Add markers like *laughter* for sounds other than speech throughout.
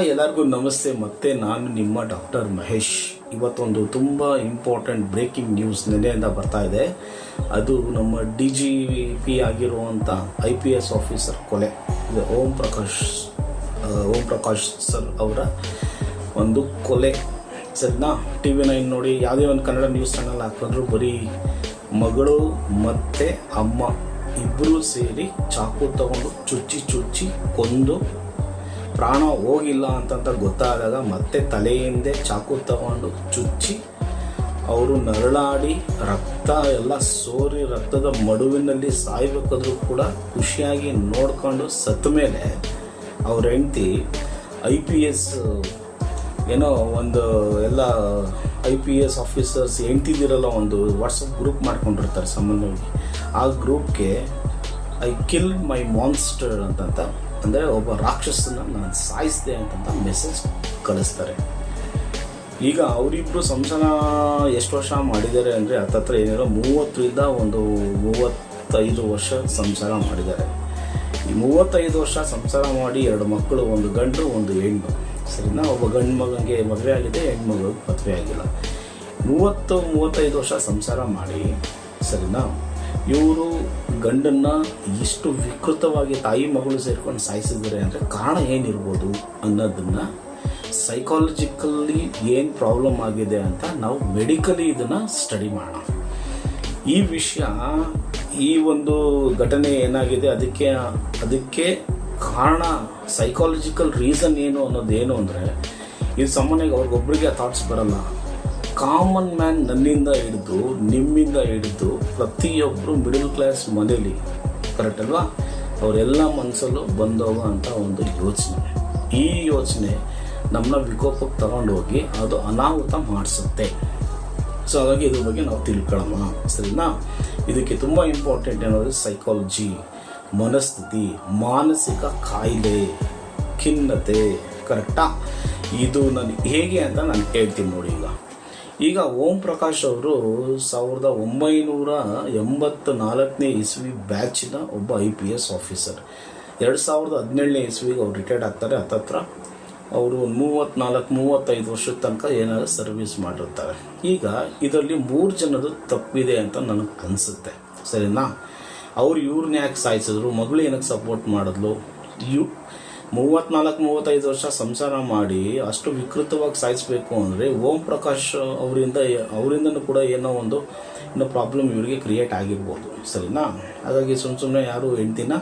ಎಲ್ಲರಿಗೂ ನಮಸ್ತೆ. ಮತ್ತೆ ನಾನು ನಿಮ್ಮ ಡಾಕ್ಟರ್ ಮಹೇಶ್. ಇವತ್ತೊಂದು ತುಂಬ ಇಂಪಾರ್ಟೆಂಟ್ ಬ್ರೇಕಿಂಗ್ ನ್ಯೂಸ್ ನೆನೆಯಿಂದ ಬರ್ತಾ ಇದೆ. ಅದು ನಮ್ಮ ಡಿ ಜಿ ಪಿ ಆಗಿರುವಂಥ ಐ ಪಿ ಎಸ್ ಆಫೀಸರ್ ಕೊಲೆ. ಇದು ಓಂ ಪ್ರಕಾಶ್ ಓಂ ಪ್ರಕಾಶ್ ಸರ್ ಅವರ ಒಂದು ಕೊಲೆ. ಸರಿನಾ ಟಿ ವಿ ನೈನ್ ನೋಡಿ ಯಾವುದೇ ಒಂದು ಕನ್ನಡ ನ್ಯೂಸ್ ಚಾನಲ್ ಹಾಕಿದ್ರು ಬರೀ ಮಗಳು ಮತ್ತೆ ಅಮ್ಮ ಇಬ್ಬರೂ ಸೇರಿ ಚಾಕು ತಗೊಂಡು ಚುಚ್ಚಿ ಚುಚ್ಚಿ ಕೊಂದು ಪ್ರಾಣ ಹೋಗಿಲ್ಲ ಅಂತಂತ ಗೊತ್ತಾದಾಗ ಮತ್ತೆ ತಲೆಯಿಂದೆ ಚಾಕು ತಗೊಂಡು ಚುಚ್ಚಿ ಅವರು ನರಳಾಡಿ ರಕ್ತ ಎಲ್ಲ ಸೋರಿ ರಕ್ತದ ಮಡುವಿನಲ್ಲಿ ಸಾಯ್ಬೇಕಾದ್ರೂ ಕೂಡ ಖುಷಿಯಾಗಿ ನೋಡ್ಕೊಂಡು ಸತ್ತ ಮೇಲೆ ಅವ್ರ ಹೆಂಡ್ತಿ ಐ ಪಿ ಎಸ್, ಏನೋ ಒಂದು ಎಲ್ಲ ಐ ಪಿ ಎಸ್ ಆಫೀಸರ್ಸ್ ಹೆಂಡ್ತಿದಿರಲ್ಲ ಒಂದು ವಾಟ್ಸಪ್ ಗ್ರೂಪ್ ಮಾಡ್ಕೊಂಡಿರ್ತಾರೆ ಸಾಮಾನ್ಯವಾಗಿ ಆ ಗ್ರೂಪ್ಗೆ ಐ ಕಿಲ್ ಮೈ ಮಾನ್ಸ್ಟರ್ ಅಂತಂತ ಅಂದರೆ ಒಬ್ಬ ರಾಕ್ಷಸನ ನಾನು ಸಾಯಿಸಿದೆ ಅಂತಂತ ಮೆಸೇಜ್ ಕಳಿಸ್ತಾರೆ. ಈಗ ಅವರಿಬ್ಬರು ಸಂಸಾರ ಎಷ್ಟು ವರ್ಷ ಮಾಡಿದ್ದಾರೆ ಅಂದರೆ ಹತ್ತತ್ರ ಏನಿರೋ ಮೂವತ್ತರಿಂದ ಒಂದು ಮೂವತ್ತೈದು ವರ್ಷ ಸಂಸಾರ ಮಾಡಿದ್ದಾರೆ. ಈ ಮೂವತ್ತೈದು ವರ್ಷ ಸಂಸಾರ ಮಾಡಿ ಎರಡು ಮಕ್ಕಳು, ಒಂದು ಗಂಡು ಒಂದು ಹೆಣ್ಣು. ಸರಿನಾ? ಒಬ್ಬ ಗಂಡು ಮಗನಿಗೆ ಮದುವೆ ಆಗಿದೆ ಹೆಣ್ಮಗಳು ಮದುವೆ ಆಗಿಲ್ಲ. ಮೂವತ್ತು, ಮೂವತ್ತೈದು ವರ್ಷ ಸಂಸಾರ ಮಾಡಿ. ಸರಿನಾ? ಇವರು ಗಂಡನ್ನ ಇಷ್ಟು ವಿಕೃತವಾಗಿ ತಾಯಿ ಮಗಳು ಸೇರ್ಕೊಂಡು ಸಾಯಿಸಿದ್ದಾರೆ ಅಂದರೆ ಕಾರಣ ಏನಿರ್ಬೋದು ಅನ್ನೋದನ್ನ ಸೈಕಾಲಜಿಕಲ್ಲಿ ಏನು ಪ್ರಾಬ್ಲಮ್ ಆಗಿದೆ ಅಂತ ನಾವು ಮೆಡಿಕಲಿ ಇದನ್ನು ಸ್ಟಡಿ ಮಾಡೋಣ. ಈ ವಿಷಯ, ಈ ಒಂದು ಘಟನೆ ಏನಾಗಿದೆ, ಅದಕ್ಕೆ ಅದಕ್ಕೆ ಕಾರಣ ಸೈಕಾಲಜಿಕಲ್ ರೀಸನ್ ಏನು ಅನ್ನೋದೇನು ಅಂದರೆ, ಇದು ಸಾಮಾನ್ಯವಾಗಿ ಅವ್ರಿಗೊಬ್ಬರಿಗೆ ಥಾಟ್ಸ್ ಬರಲ್ಲ. ಕಾಮನ್ ಮ್ಯಾನ್ ನನ್ನಿಂದ ಹಿಡಿದು, ನಿಮ್ಮಿಂದ ಹಿಡಿದು ಪ್ರತಿಯೊಬ್ಬರು ಮಿಡಲ್ ಕ್ಲಾಸ್ ಮನೇಲಿ ಕರೆಕ್ಟ್ ಅಲ್ವಾ? ಅವರೆಲ್ಲ ಮನಸ್ಸಲ್ಲೂ ಬಂದೋಗೋ ಅಂತ ಒಂದು ಯೋಚನೆ. ಈ ಯೋಚನೆ ನಮ್ಮನ್ನ ವಿಕೋಪಕ್ಕೆ ತಗೊಂಡೋಗಿ ಅದು ಅನಾಹುತ ಮಾಡಿಸುತ್ತೆ. ಸೊ ಹಾಗಾಗಿ ಇದ್ರ ಬಗ್ಗೆ ನಾವು ತಿಳ್ಕೊಳ್ಳೋಣ. ಸರಿನಾ? ಇದಕ್ಕೆ ತುಂಬ ಇಂಪಾರ್ಟೆಂಟ್ ಏನಂದರೆ ಸೈಕಾಲಜಿ ಮನಸ್ಥಿತಿ, ಮಾನಸಿಕ ಕಾಯಿಲೆ, ಖಿನ್ನತೆ ಕರೆಕ್ಟಾ ಇದು ನಾನು ಹೇಗೆ ಅಂತ ನಾನು ಹೇಳ್ತೀನಿ ನೋಡಿ ಈಗ. ಈಗ ಓಂ ಪ್ರಕಾಶ್ ಅವರು ಸಾವಿರದ ಒಂಬೈನೂರ ಎಂಬತ್ತ ನಾಲ್ಕನೇ ಇಸ್ವಿ ಬ್ಯಾಚಿನ ಒಬ್ಬ ಐ ಪಿ ಎಸ್ ಆಫೀಸರ್. ಎರಡು ಸಾವಿರದ ಹದಿನೇಳನೇ ಇಸ್ವಿಗೆ ಅವ್ರು ರಿಟೈರ್ಡ್ ಆಗ್ತಾರೆ. ಹತ್ತತ್ರ ಅವರು ಒಂದು ಮೂವತ್ತ್ನಾಲ್ಕು ಮೂವತ್ತೈದು ವರ್ಷದ ತನಕ ಏನಾದರೂ ಸರ್ವಿಸ್ ಮಾಡಿರ್ತಾರೆ. ಈಗ ಇದರಲ್ಲಿ ಮೂರು ಜನದು ತಪ್ಪಿದೆ ಅಂತ ನನಗೆ ಅನಿಸುತ್ತೆ. ಸರಿನಾ? ಅವ್ರು ಇವ್ರನ್ನ ಯಾಕೆ ಸಾಯಿಸಿದ್ರು? ಮಗಳು ಏನಕ್ಕೆ ಸಪೋರ್ಟ್ ಮಾಡಿದ್ಲು? ಇವ್ ಮೂವತ್ನಾಲ್ಕು, ಮೂವತ್ತೈದು ವರ್ಷ ಸಂಸಾರ ಮಾಡಿ ಅಷ್ಟು ವಿಕೃತವಾಗಿ ಸಾಯಿಸಬೇಕು ಅಂದರೆ ಓಂ ಪ್ರಕಾಶ್ ಅವರಿಂದ ಅವರಿಂದನೂ ಕೂಡ ಏನೋ ಒಂದು ಇನ್ನೂ ಪ್ರಾಬ್ಲಮ್ ಇವರಿಗೆ ಕ್ರಿಯೇಟ್ ಆಗಿರ್ಬೋದು. ಸರಿನಾ? ಹಾಗಾಗಿ ಸುಮ್ಮ ಸುಮ್ಮನೆ ಯಾರು ಹೆಂಡ್ತಿನ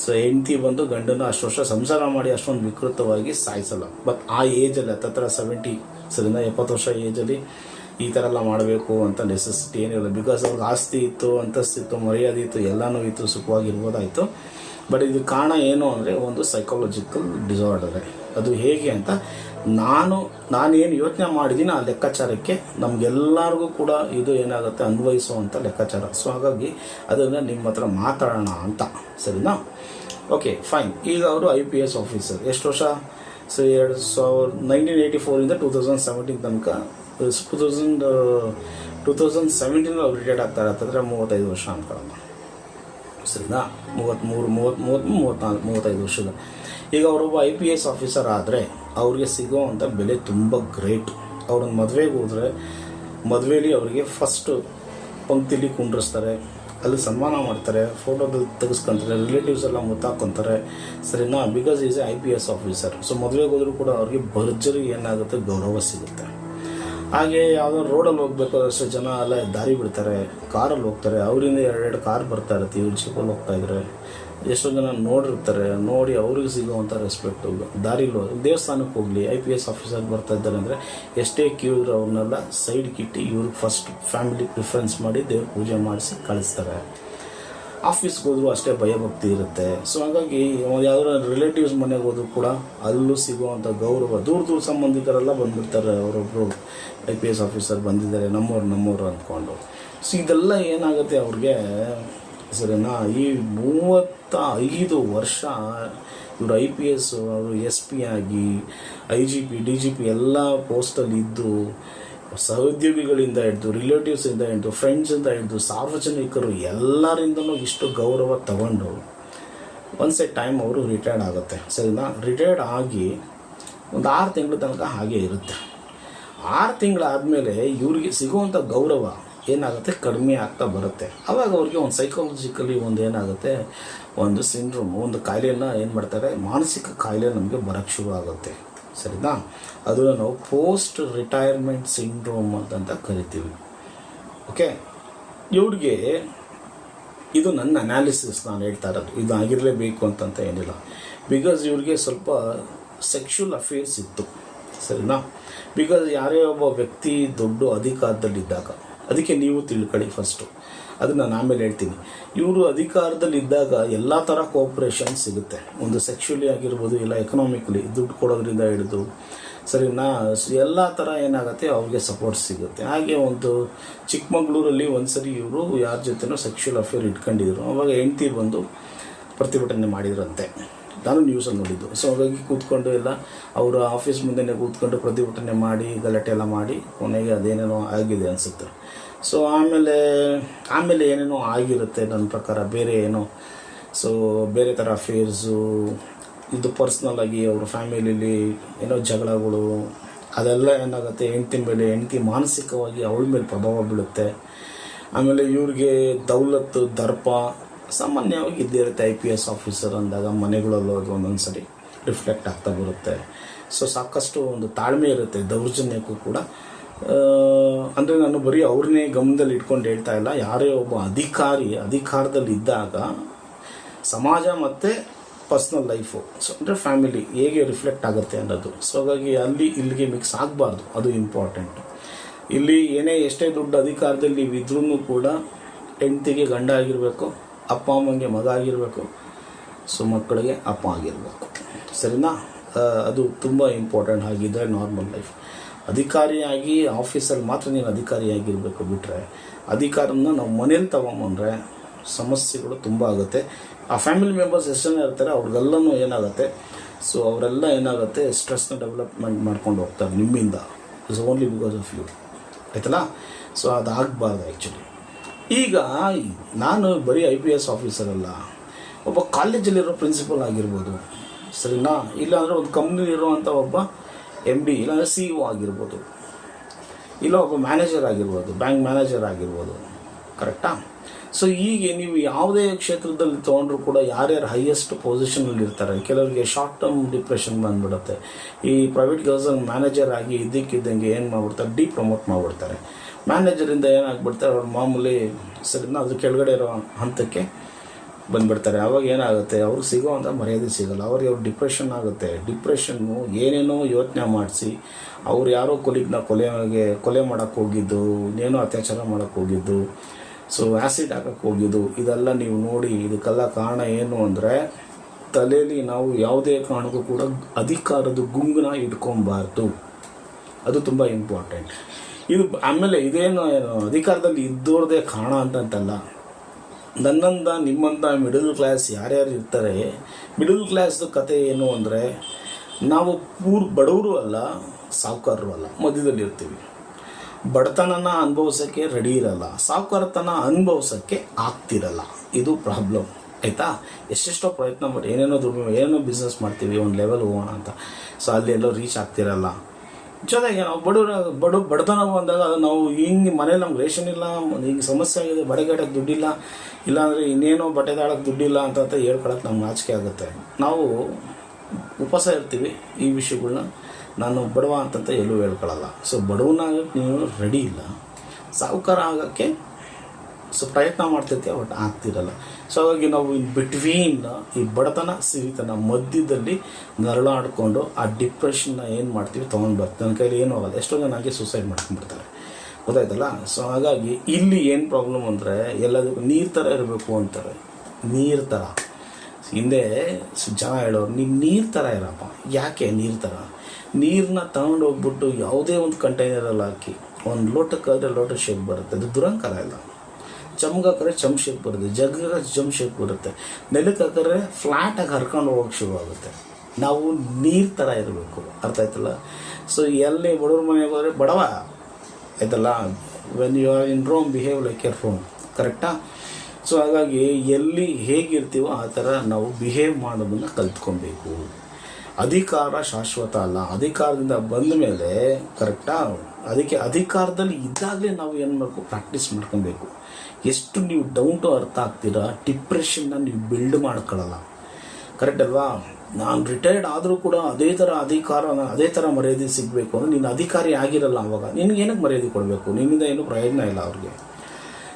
ಸೊ ಹೆಂಡ್ತಿ ಬಂದು ಗಂಡನ ಅಷ್ಟು ವರ್ಷ ಸಂಸಾರ ಮಾಡಿ ಅಷ್ಟೊಂದು ವಿಕೃತವಾಗಿ ಸಾಯಿಸಲ್ಲ. ಬಟ್ ಆ ಏಜಲ್ಲಿ ಹತ್ತತ್ರ ಸೆವೆಂಟಿ ಸರಿನಾ? ಎಪ್ಪತ್ತು ವರ್ಷ ಏಜಲ್ಲಿ ಈ ಥರ ಎಲ್ಲ ಮಾಡಬೇಕು ಅಂತ ನೆಸೆಸಿಟಿ ಏನಿಲ್ಲ. ಬಿಕಾಸ್ ಅವ್ರಿಗೆ ಆಸ್ತಿ ಇತ್ತು, ಅಂತಸ್ತಿತ್ತು, ಮರ್ಯಾದೆ ಇತ್ತು, ಎಲ್ಲನೂ ಇತ್ತು, ಸುಖವಾಗಿರ್ಬೋದಾಯಿತು. ಬಟ್ ಇದು ಕಾರಣ ಏನು ಅಂದರೆ ಒಂದು ಸೈಕಾಲಜಿಕಲ್ ಡಿಸಾರ್ಡರ್ ಅದು ಹೇಗೆ ಅಂತ ನಾನು, ನಾನೇನು ಯೋಚನೆ ಮಾಡಿದ್ದೀನಿ ಆ ಲೆಕ್ಕಾಚಾರಕ್ಕೆ ನಮಗೆಲ್ಲರಿಗೂ ಕೂಡ ಇದು ಏನಾಗುತ್ತೆ ಅನ್ವಯಿಸುವಂಥ ಲೆಕ್ಕಾಚಾರ. ಸೊ ಹಾಗಾಗಿ ಅದನ್ನು ನಿಮ್ಮ ಹತ್ರ ಮಾತಾಡೋಣ ಅಂತ. ಸರಿನಾ? ಓಕೆ ಫೈನ್ ಈಗ ಅವರು ಐ ಪಿ ಎಸ್ ಆಫೀಸರ್ ಎಷ್ಟು ವರ್ಷ? ಸೊ ಎರಡು ಸಾವಿರ ನೈನ್ಟೀನ್ ಏಯ್ಟಿ ಫೋರಿಂದ ಟೂ ತೌಸಂಡ್ ಸೆವೆಂಟೀನ್ ತನಕ two thousand two thousand seventeen ಅವ್ರು ರಿಟೈರ್ಡ್ ಆಗ್ತಾರೆ ಅಂತಂದರೆ ಮೂವತ್ತೈದು ವರ್ಷ ಅನ್ಕೊಳ್ಳೋಣ ಸರಿನಾ? ಮೂವತ್ತ್ಮೂರು ಮೂವತ್ತು ಮೂವತ್ತು, ಮೂವತ್ತ್ನಾಲ್ಕು, ಮೂವತ್ತೈದು ವರ್ಷದ. ಈಗ ಅವರೊಬ್ಬ ಐ ಪಿ ಎಸ್ ಆಫೀಸರ್ ಆದರೆ ಅವ್ರಿಗೆ ಸಿಗೋವಂಥ ಬೆಲೆ ತುಂಬ ಗ್ರೇಟ್ ಅವ್ರನ್ನ ಮದುವೆಗೆ ಹೋದರೆ ಮದುವೆಯಲ್ಲಿ ಅವರಿಗೆ ಫಸ್ಟು ಪಂಕ್ತಿಲಿ ಕುಂಡ್ರಿಸ್ತಾರೆ, ಅಲ್ಲಿ ಸನ್ಮಾನ ಮಾಡ್ತಾರೆ ಫೋಟೋದಲ್ಲಿ ತೆಗೆಸ್ಕೊಂತಾರೆ ರಿಲೇಟಿವ್ಸ್ ಎಲ್ಲ ಮುತ್ತಾಕೊಂತಾರೆ. ಸರಿನಾ? Because is a I P S officer so ಮದುವೆಗೆ ಹೋದರೂ ಕೂಡ ಅವ್ರಿಗೆ ಭರ್ಜರಿ ಏನಾಗುತ್ತೆ? ಗೌರವ ಸಿಗುತ್ತೆ. ಹಾಗೆ ಯಾವುದೋ ರೋಡಲ್ಲಿ ಹೋಗ್ಬೇಕು ಅಷ್ಟು ಜನ ಎಲ್ಲ ದಾರಿ ಬಿಡ್ತಾರೆ, ಕಾರಲ್ಲಿ ಹೋಗ್ತಾರೆ, ಅವರಿಂದ ಎರಡೆರಡು ಕಾರ್ ಬರ್ತಾ ಇರುತ್ತೆ ಇವ್ರು ಚಿಕ್ಕಲ್ಲಿ ಹೋಗ್ತಾ ಇದ್ರೆ. ಎಷ್ಟೋ ಜನ ನೋಡಿರ್ತಾರೆ, ನೋಡಿ ಅವ್ರಿಗೆ ಸಿಗುವಂಥ ರೆಸ್ಪೆಕ್ಟು ದಾರಿಲಿ ದೇವಸ್ಥಾನಕ್ಕೆ ಹೋಗಲಿ ಐ ಪಿ ಎಸ್ ಆಫೀಸರ್ ಬರ್ತಾ ಇದ್ದಾರೆ ಅಂದರೆ ಎಷ್ಟೇ ಕ್ಯೂ ಇದ್ರು ಅವ್ರನ್ನೆಲ್ಲ ಸೈಡ್ಗಿಟ್ಟು ಇವ್ರಿಗೆ ಫಸ್ಟ್ ಫ್ಯಾಮಿಲಿ ಪ್ರಿಫರೆನ್ಸ್ ಮಾಡಿ ದೇವ್ರ ಪೂಜೆ ಮಾಡಿಸಿ ಕಳಿಸ್ತಾರೆ. ಆಫೀಸ್ಗೆ ಹೋದ್ರು ಅಷ್ಟೇ ಭಯಭಕ್ತಿ ಇರುತ್ತೆ. ಸೊ ಹಾಗಾಗಿ ಯಾವ್ದಾದ್ರು ರಿಲೇಟಿವ್ಸ್ ಮನೆಗೆ ಹೋದ್ರು ಕೂಡ ಅಲ್ಲೂ ಸಿಗುವಂಥ ಗೌರವ, ದೂರ ದೂರ ಸಂಬಂಧಿಕರೆಲ್ಲ ಬಂದ್ಬಿಡ್ತಾರೆ ಅವರೊಬ್ಬರು ಐ ಪಿ ಎಸ್ ಆಫೀಸರ್ ಬಂದಿದ್ದಾರೆ, ನಮ್ಮವ್ರು ನಮ್ಮವ್ರು ಅಂದ್ಕೊಂಡು ಸೊ ಇದೆಲ್ಲ ಏನಾಗುತ್ತೆ ಅವ್ರಿಗೆ, ಸರಿನಾ? ಈ ಮೂವತ್ತ ಐದು ವರ್ಷ ಇವರು ಐ ಪಿ ಎಸ್ ಅವರು ಎಸ್ ಪಿ ಆಗಿ I G P D G P ಎಲ್ಲ ಪೋಸ್ಟಲ್ಲಿ ಇದ್ದು ಸಹೋದ್ಯೋಗಿಗಳಿಂದ ಹಿಡಿದು ರಿಲೇಟಿವ್ಸಿಂದ ಹಿಡಿದು ಫ್ರೆಂಡ್ಸಿಂದ ಹಿಡಿದು, ಸಾರ್ವಜನಿಕರು ಎಲ್ಲರಿಂದನೂ ಇಷ್ಟು ಗೌರವ ತಗೊಂಡು ಒನ್ಸ್ ಎ ಟೈಮ್ ಅವರು ರಿಟೈರ್ಡ್ ಆಗುತ್ತೆ. ಸರಿನಾ? ರಿಟೈರ್ಡ್ ಆಗಿ ಒಂದು ಆರು ತಿಂಗಳ ತನಕ ಹಾಗೆ ಇರುತ್ತೆ. ಆರು ತಿಂಗಳಾದಮೇಲೆ ಇವ್ರಿಗೆ ಸಿಗುವಂಥ ಗೌರವ ಏನಾಗುತ್ತೆ? ಕಡಿಮೆ ಆಗ್ತಾ ಬರುತ್ತೆ. ಅವಾಗ ಅವ್ರಿಗೆ ಒಂದು ಸೈಕಾಲಜಿಕಲಿ ಒಂದು ಏನಾಗುತ್ತೆ? ಒಂದು ಸಿಂಡ್ರೋಮ್ ಒಂದು ಕಾಯಿಲೆನ ಏನು ಮಾಡ್ತಾರೆ? ಮಾನಸಿಕ ಕಾಯಿಲೆ ನಮಗೆ ಬರೋಕ್ಕೆ ಶುರು ಆಗುತ್ತೆ. ಸರಿನಾ? ಅದನ್ನು ನಾವು ಪೋಸ್ಟ್ ರಿಟೈರ್ಮೆಂಟ್ ಸಿಂಡ್ರೋಮ್ ಅಂತಂತ ಕರಿತೀವಿ. ಓಕೆ ಇವ್ರಿಗೆ ಇದು ನನ್ನ ಅನಾಲಿಸಿಸ್ ನಾನು ಹೇಳ್ತಾ ಇರೋದು. ಇದು ಆಗಿರಲೇಬೇಕು ಅಂತಂತ ಏನಿಲ್ಲ. ಬಿಕಾಸ್ ಇವ್ರಿಗೆ ಸ್ವಲ್ಪ ಸೆಕ್ಷುವಲ್ ಅಫೇರ್ಸ್ ಇತ್ತು. ಸರಿನಾ? ಬಿಕಾಸ್ ಯಾರೇ ಒಬ್ಬ ವ್ಯಕ್ತಿ ದೊಡ್ಡ ಅಧಿಕಾರದಲ್ಲಿದ್ದಾಗ, ಅದಕ್ಕೆ ನೀವು ತಿಳ್ಕೊಳ್ಳಿ ಫಸ್ಟು ಅದನ್ನು ನಾನು ಆಮೇಲೆ ಹೇಳ್ತೀನಿ. ಇವರು ಅಧಿಕಾರದಲ್ಲಿದ್ದಾಗ ಎಲ್ಲ ಥರ ಕೋಆಪ್ರೇಷನ್ ಸಿಗುತ್ತೆ. ಒಂದು ಸೆಕ್ಷುಲಿ ಆಗಿರ್ಬೋದು, ಇಲ್ಲ ಎಕನಾಮಿಕಲಿ ದುಡ್ಡು ಕೊಡೋದ್ರಿಂದ ಹಿಡಿದು ಸರಿನಾ? ಎಲ್ಲ ಥರ ಏನಾಗುತ್ತೆ ಅವ್ರಿಗೆ ಸಪೋರ್ಟ್ ಸಿಗುತ್ತೆ. ಹಾಗೆ ಒಂದು ಚಿಕ್ಕಮಗಳೂರಲ್ಲಿ ಒಂದು ಸರಿ ಇವರು ಯಾರ ಜೊತೆನೂ ಸೆಕ್ಷುವಲ್ ಅಫೇರ್ ಇಟ್ಕೊಂಡಿದ್ರು. ಅವಾಗ ಹೆಂಡ್ತಿ ಬಂದು ಪ್ರತಿಭಟನೆ ಮಾಡಿದ್ರಂತೆ. ನಾನು ನ್ಯೂಸಲ್ಲಿ ನೋಡಿದ್ದು. ಸೊ ಹಾಗಾಗಿ ಕೂತ್ಕೊಂಡು ಎಲ್ಲ ಅವರ ಆಫೀಸ್ ಮುಂದೆನೇ ಕೂತ್ಕೊಂಡು ಪ್ರತಿಭಟನೆ ಮಾಡಿ, ಗಲಾಟೆ ಎಲ್ಲ ಮಾಡಿ, ಕೊನೆಗೆ ಅದೇನೇನೋ ಆಗಿದೆ ಅನಿಸುತ್ತೆ. ಸೊ ಆಮೇಲೆ ಆಮೇಲೆ ಏನೇನೋ ಆಗಿರುತ್ತೆ ನನ್ನ ಪ್ರಕಾರ, ಬೇರೆ ಏನೋ. ಸೊ ಬೇರೆ ಥರ ಅಫೇರ್ಸು ಇದು ಪರ್ಸ್ನಲ್ಲಾಗಿ ಅವ್ರ ಫ್ಯಾಮಿಲಿಲಿ ಏನೋ ಜಗಳಗಳು, ಅದೆಲ್ಲ ಏನಾಗುತ್ತೆ, ಹೆಂಡ್ತಿನ ಮೇಲೆ, ಹೆಂಡತಿ ಮಾನಸಿಕವಾಗಿ ಅವಳ ಮೇಲೆ ಪ್ರಭಾವ ಬೀಳುತ್ತೆ. ಆಮೇಲೆ ಇವ್ರಿಗೆ ದೌಲತ್ತು, ದರ್ಪ ಸಾಮಾನ್ಯವಾಗಿ ಇದ್ದೇ ಇರುತ್ತೆ ಐ ಪಿ ಎಸ್ ಆಫೀಸರ್ ಅಂದಾಗ ಮನೆಗಳಲ್ಲಿ ಅದು ಒಂದೊಂದು ಸರಿ ರಿಫ್ಲೆಕ್ಟ್ ಆಗ್ತಾ ಬರುತ್ತೆ. ಸೊ ಸಾಕಷ್ಟು ಒಂದು ತಾಳ್ಮೆ ಇರುತ್ತೆ, ದೌರ್ಜನ್ಯಕ್ಕೂ ಕೂಡ. ಅಂದರೆ ನಾನು ಬರೀ ಅವ್ರನ್ನೇ ಗಮನದಲ್ಲಿ ಇಟ್ಕೊಂಡು ಹೇಳ್ತಾ ಇಲ್ಲ. ಯಾರೇ ಒಬ್ಬ ಅಧಿಕಾರಿ ಅಧಿಕಾರದಲ್ಲಿ ಇದ್ದಾಗ ಸಮಾಜ ಮತ್ತು ಪರ್ಸ್ನಲ್ ಲೈಫು ಸೊ ಅಂದರೆ ಫ್ಯಾಮಿಲಿ ಹೇಗೆ ರಿಫ್ಲೆಕ್ಟ್ ಆಗುತ್ತೆ ಅನ್ನೋದು. ಸೊ ಹಾಗಾಗಿ ಅಲ್ಲಿ ಇಲ್ಲಿಗೆ ಮಿಕ್ಸ್ ಆಗಬಾರ್ದು. ಅದು ಇಂಪಾರ್ಟೆಂಟ್ ಇಲ್ಲಿ ಏನೇ ಎಷ್ಟೇ ದೊಡ್ಡ ಅಧಿಕಾರದಲ್ಲಿ ಇದ್ರೂ ಕೂಡ ಹೆಂಡ್ತಿಗೆ ಗಂಡ ಆಗಿರಬೇಕು, ಅಪ್ಪ ಅಮ್ಮಂಗೆ ಮಗ ಆಗಿರಬೇಕು ಸೊ ಮಕ್ಕಳಿಗೆ ಅಪ್ಪ ಆಗಿರಬೇಕು. ಸರಿನಾ? ಅದು ತುಂಬ ಇಂಪಾರ್ಟೆಂಟ್ ಆಗಿದ್ದರೆ ನಾರ್ಮಲ್ ಲೈಫ್ ಅಧಿಕಾರಿಯಾಗಿ ಆಫೀಸಲ್ಲಿ ಮಾತ್ರ ನೀನು ಅಧಿಕಾರಿಯಾಗಿರಬೇಕು ಬಿಟ್ಟರೆ ಅಧಿಕಾರನ ನಾವು ಮನೇಲಿ ತಗೊಂಬಂದ್ರೆ ಸಮಸ್ಯೆಗಳು ತುಂಬ ಆಗುತ್ತೆ. ಆ ಫ್ಯಾಮಿಲಿ ಮೆಂಬರ್ಸ್ ಎಷ್ಟು ಇರ್ತಾರೆ ಅವ್ರಿಗೆಲ್ಲನೂ ಏನಾಗುತ್ತೆ? ಸೊ ಅವರೆಲ್ಲ ಏನಾಗುತ್ತೆ? ಸ್ಟ್ರೆಸ್ನ ಡೆವಲಪ್ಮೆಂಟ್ ಮಾಡ್ಕೊಂಡು ಹೋಗ್ತಾರೆ ನಿಮ್ಮಿಂದ. It's only because of you ಆಯ್ತಲ್ಲ? ಸೊ ಅದು ಆಗಬಾರ್ದು ಆ್ಯಕ್ಚುಲಿ ಈಗ, ನಾನು ಬರೀ ಐ ಪಿ ಎಸ್ ಆಫೀಸರ್ ಅಲ್ಲ. ಒಬ್ಬ ಕಾಲೇಜಲ್ಲಿರೋ ಪ್ರಿನ್ಸಿಪಲ್ ಆಗಿರ್ಬೋದು. ಸರಿನಾ? ಇಲ್ಲಾಂದರೆ ಒಂದು ಕಂಪ್ನಿಲಿರುವಂಥ ಒಬ್ಬ ಎಂ ಡಿ ಇಲ್ಲಾಂದರೆ ಸಿ ಇ ಆಗಿರ್ಬೋದು. ಇಲ್ಲ, ಒಬ್ಬ ಮ್ಯಾನೇಜರ್ ಆಗಿರ್ಬೋದು ಬ್ಯಾಂಕ್ ಮ್ಯಾನೇಜರ್ ಆಗಿರ್ಬೋದು. ಕರೆಕ್ಟಾ ಸೊ ಹೀಗೆ ನೀವು ಯಾವುದೇ ಕ್ಷೇತ್ರದಲ್ಲಿ ತೊಗೊಂಡ್ರು ಕೂಡ ಯಾರ್ಯಾರು ಹೈಯೆಸ್ಟ್ ಪೊಸಿಷನಲ್ಲಿ ಇರ್ತಾರೆ, ಕೆಲವರಿಗೆ ಶಾರ್ಟ್ ಟರ್ಮ್ ಡಿಪ್ರೆಷನ್ ಬಂದ್ಬಿಡುತ್ತೆ. ಈ ಪ್ರೈವೇಟ್ ಗರ್ಸಲ್ಲಿ ಮ್ಯಾನೇಜರ್ ಆಗಿ ಇದ್ದಕ್ಕಿದ್ದಂಗೆ ಏನು ಮಾಡ್ಬಿಡ್ತಾರೆ ಡಿ ಪ್ರಮೋಟ್ ಮಾಡಿಬಿಡ್ತಾರೆ ಮ್ಯಾನೇಜರಿಂದ ಏನಾಗ್ಬಿಡ್ತಾರೆ, ಅವ್ರ ಮಾಮೂಲಿ ಸರಿನ ಅದ್ರ ಕೆಳಗಡೆ ಇರೋ ಹಂತಕ್ಕೆ ಬಂದ್ಬಿಡ್ತಾರೆ. ಅವಾಗ ಏನಾಗುತ್ತೆ ಅವ್ರಿಗೆ ಅಂತ ಮರ್ಯಾದೆ ಸಿಗಲ್ಲ. ಅವ್ರಿಗೆ ಅವ್ರು ಡಿಪ್ರೆಷನ್ ಆಗುತ್ತೆ. ಡಿಪ್ರೆಷನ್ನು ಏನೇನೋ ಯೋಚನೆ ಮಾಡಿಸಿ, ಅವ್ರು ಯಾರೋ ಕೊಲಿಗ್ನ ಕೊಲೆಗೆ ಕೊಲೆ ಮಾಡೋಕ್ಕೆ ಹೋಗಿದ್ದು, ಇನ್ನೇನೋ ಅತ್ಯಾಚಾರ ಮಾಡೋಕ್ಕೆ ಹೋಗಿದ್ದು ಸೊ ಆ್ಯಸಿಡ್ ಹಾಕಕ್ಕೆ ಹೋಗಿದ್ದು. ಇದೆಲ್ಲ ನೀವು ನೋಡಿ, ಇದಕ್ಕೆಲ್ಲ ಕಾರಣ ಏನು ಅಂದರೆ ತಲೆಯಲ್ಲಿ ನಾವು ಯಾವುದೇ ಕಾರಣಕ್ಕೂ ಕೂಡ ಅಧಿಕಾರದ ಗುಂಗನ್ನ ಇಟ್ಕೊಬಾರ್ದು. ಅದು ತುಂಬ ಇಂಪಾರ್ಟೆಂಟ್ ಇದು ಆಮೇಲೆ ಇದೇನು ಅಧಿಕಾರದಲ್ಲಿ ಇದ್ದೋರ್ದೇ ಕಾರಣ ಅಂತಂತಲ್ಲ. ನನ್ನಂದ ನಿಮ್ಮಂಥ ಮಿಡಲ್ ಕ್ಲಾಸ್ ಯಾರ್ಯಾರು ಇರ್ತಾರೆ ಮಿಡಲ್ ಕ್ಲಾಸ್ದು ಕತೆ ಏನು ಅಂದರೆ, ನಾವು ಪೂರ್ ಬಡವರು ಅಲ್ಲ ಸಾಹುಕಾರರು ಅಲ್ಲ ಮಧ್ಯದಲ್ಲಿ ಇರ್ತೀವಿ ಬಡತನನ ಅನುಭವಿಸೋಕ್ಕೆ ರೆಡಿ ಇರಲ್ಲ. ಸಾವುಕಾರತನ ಅನುಭವಿಸೋಕ್ಕೆ ಆಗ್ತಿರಲ್ಲ. ಇದು ಪ್ರಾಬ್ಲಮ್ ಆಯಿತಾ? ಎಷ್ಟೆಷ್ಟೋ ಪ್ರಯತ್ನ ಮಾಡಿ, ಏನೇನೋ ದುಡಿಮೆ, ಏನೇನೋ ಬಿಸ್ನೆಸ್ ಮಾಡ್ತೀವಿ, ಒಂದು ಲೆವೆಲ್ ಹೋಗೋಣ ಅಂತ. ಸೊ ಅಲ್ಲಿ ಎಲ್ಲೋ ರೀಚ್ ಆಗ್ತಿರಲ್ಲ. ಜೊತೆಗೆ ನಾವು ಬಡವರ ಬಡ ಬಡತನ ಬಂದಾಗ ಅದು ನಾವು ಹಿಂಗೆ ಮನೇಲಿ ನಮ್ಗೆ ರೇಷನ್ ಇಲ್ಲ, ಹಿಂಗೆ ಸಮಸ್ಯೆ ಆಗಿದೆ ಬಡಗಡಕ್ಕೆ ದುಡ್ಡಿಲ್ಲ, ಇಲ್ಲಾಂದರೆ ಇನ್ನೇನೋ ಬಟ್ಟೆ ತಾಳಕ್ಕೆ ದುಡ್ಡಿಲ್ಲ ಅಂತ ಹೇಳ್ಕೊಳಕ್ಕೆ ನಮ್ಗೆ ನಾಚಿಕೆ ಆಗುತ್ತೆ. ನಾವು ಉಪವಾಸ ಇರ್ತೀವಿ ಈ ವಿಷಯಗಳ್ನ. ನಾನು ಬಡವ ಅಂತಂತ ಎಲ್ಲೂ ಹೇಳ್ಕೊಳ್ಳಲ್ಲ ಸೊ ಬಡವನಾಗಕ್ಕೆ ನೀವು ರೆಡಿ ಇಲ್ಲ. ಸಾಹುಕಾರ ಆಗೋಕ್ಕೆ ಸೊ ಪ್ರಯತ್ನ ಮಾಡ್ತಿರ್ತೀವಿ ಬಟ್ ಆಗ್ತಿರಲ್ಲ. ಸೊ ಹಾಗಾಗಿ ನಾವು ಇನ್ ಬಿಟ್ವೀನ್ ಈ ಬಡತನ, ಸಿರಿತನ ಮಧ್ಯದಲ್ಲಿ ನರಳಾಡಿಕೊಂಡು ಆ ಡಿಪ್ರೆಷನ್ನ ಏನು ಮಾಡ್ತೀವಿ ತೊಗೊಂಡು ಬರ್ತೀವಿ. ನನ್ನ ಕೈಲಿ ಏನು ಆಗಲ್ಲ. ಎಷ್ಟೋ ಜನ ಹಾಗೆ ಸೂಸೈಡ್ ಮಾಡ್ಕೊಂಡ್ಬಿಡ್ತಾರೆ. ಗೊತ್ತಾಯ್ತಲ್ಲ? ಸೊ ಹಾಗಾಗಿ ಇಲ್ಲಿ ಏನು ಪ್ರಾಬ್ಲಮ್ ಅಂದರೆ ಎಲ್ಲದಕ್ಕೂ ನೀರು ಥರ ಇರಬೇಕು ಅಂತಾರೆ. ನೀರು ಥರ ಹಿಂದೆ ಜನ ಹೇಳೋರು, ನೀನು ನೀರು ಥರ ಇರಪ್ಪ. ಯಾಕೆ ನೀರು ಥರ ನೀರನ್ನ ತಗೊಂಡು ಹೋಗ್ಬಿಟ್ಟು ಯಾವುದೇ ಒಂದು ಕಂಟೈನರಲ್ಲಿ ಹಾಕಿ, ಒಂದು ಲೋಟಕ್ಕಾದರೆ ಲೋಟ ಶೇಪ್ ಬರುತ್ತೆ. ಅದು ದುರಂಕಾರ ಇಲ್ಲ ಚಮ್ಗೆ ಹಾಕಿದ್ರೆ ಚಮ್ ಶೇಪ್ ಬರುತ್ತೆ. ಜಗ್ಗ ಜಮ್ ಶೇಪ್ ಬರುತ್ತೆ. ನೆಲಕ್ಕೆ ಹಾಕಿದ್ರೆ ಫ್ಲ್ಯಾಟಾಗಿ ಹರ್ಕೊಂಡು ಹೋಗೋಕೆ ಶುರು ಆಗುತ್ತೆ. ನಾವು ನೀರು ಥರ ಇರಬೇಕು. ಅರ್ಥ ಆಯ್ತಲ್ಲ? ಸೊ ಎಲ್ಲಿ ಬಡವ್ರ ಮನೆಗೆ ಹೋದರೆ, ಬಡವ, ಆಯ್ತಲ್ಲ? When you are in Rome behave like your phone ಕರೆಕ್ಟಾ ಸೊ ಹಾಗಾಗಿ ಎಲ್ಲಿ ಹೇಗಿರ್ತೀವೋ ಆ ಥರ ನಾವು ಬಿಹೇವ್ ಮಾಡೋದನ್ನು ಕಲ್ತ್ಕೊಬೇಕು. ಅಧಿಕಾರ ಶಾಶ್ವತ ಅಲ್ಲ. ಅಧಿಕಾರದಿಂದ ಬಂದ ಮೇಲೆ ಕರೆಕ್ಟಾ ಅದಕ್ಕೆ ಅಧಿಕಾರದಲ್ಲಿ ಇದ್ದಾಗಲೇ ನಾವು ಏನು ಮಾಡಬೇಕು ಪ್ರಾಕ್ಟೀಸ್ ಮಾಡ್ಕೊಬೇಕು. ಎಷ್ಟು ನೀವು ಡೌನ್ ಟು ಅರ್ಥ ಆಗ್ತೀರಾ ಡಿಪ್ರೆಷನ್ನ ನೀವು ಬಿಲ್ಡ್ ಮಾಡ್ಕೊಳ್ಳಲ್ಲ. ಕರೆಕ್ಟ್ ಅಲ್ವಾ? ನಾನು ರಿಟೈರ್ಡ್ ಆದರೂ ಕೂಡ ಅದೇ ಥರ ಅಧಿಕಾರ, ಅದೇ ಥರ ಮರ್ಯಾದೆ ಸಿಗಬೇಕು ಅಂದರೆ ನೀನು ಅಧಿಕಾರಿ ಆಗಿರಲ್ಲ ಅವಾಗ. ನಿನಗೆ ಏನಕ್ಕೆ ಮರ್ಯಾದೆ ಕೊಡಬೇಕು? ನಿನ್ನಿಂದ ಏನೂ ಪ್ರಯೋಜನ ಇಲ್ಲ ಅವ್ರಿಗೆ.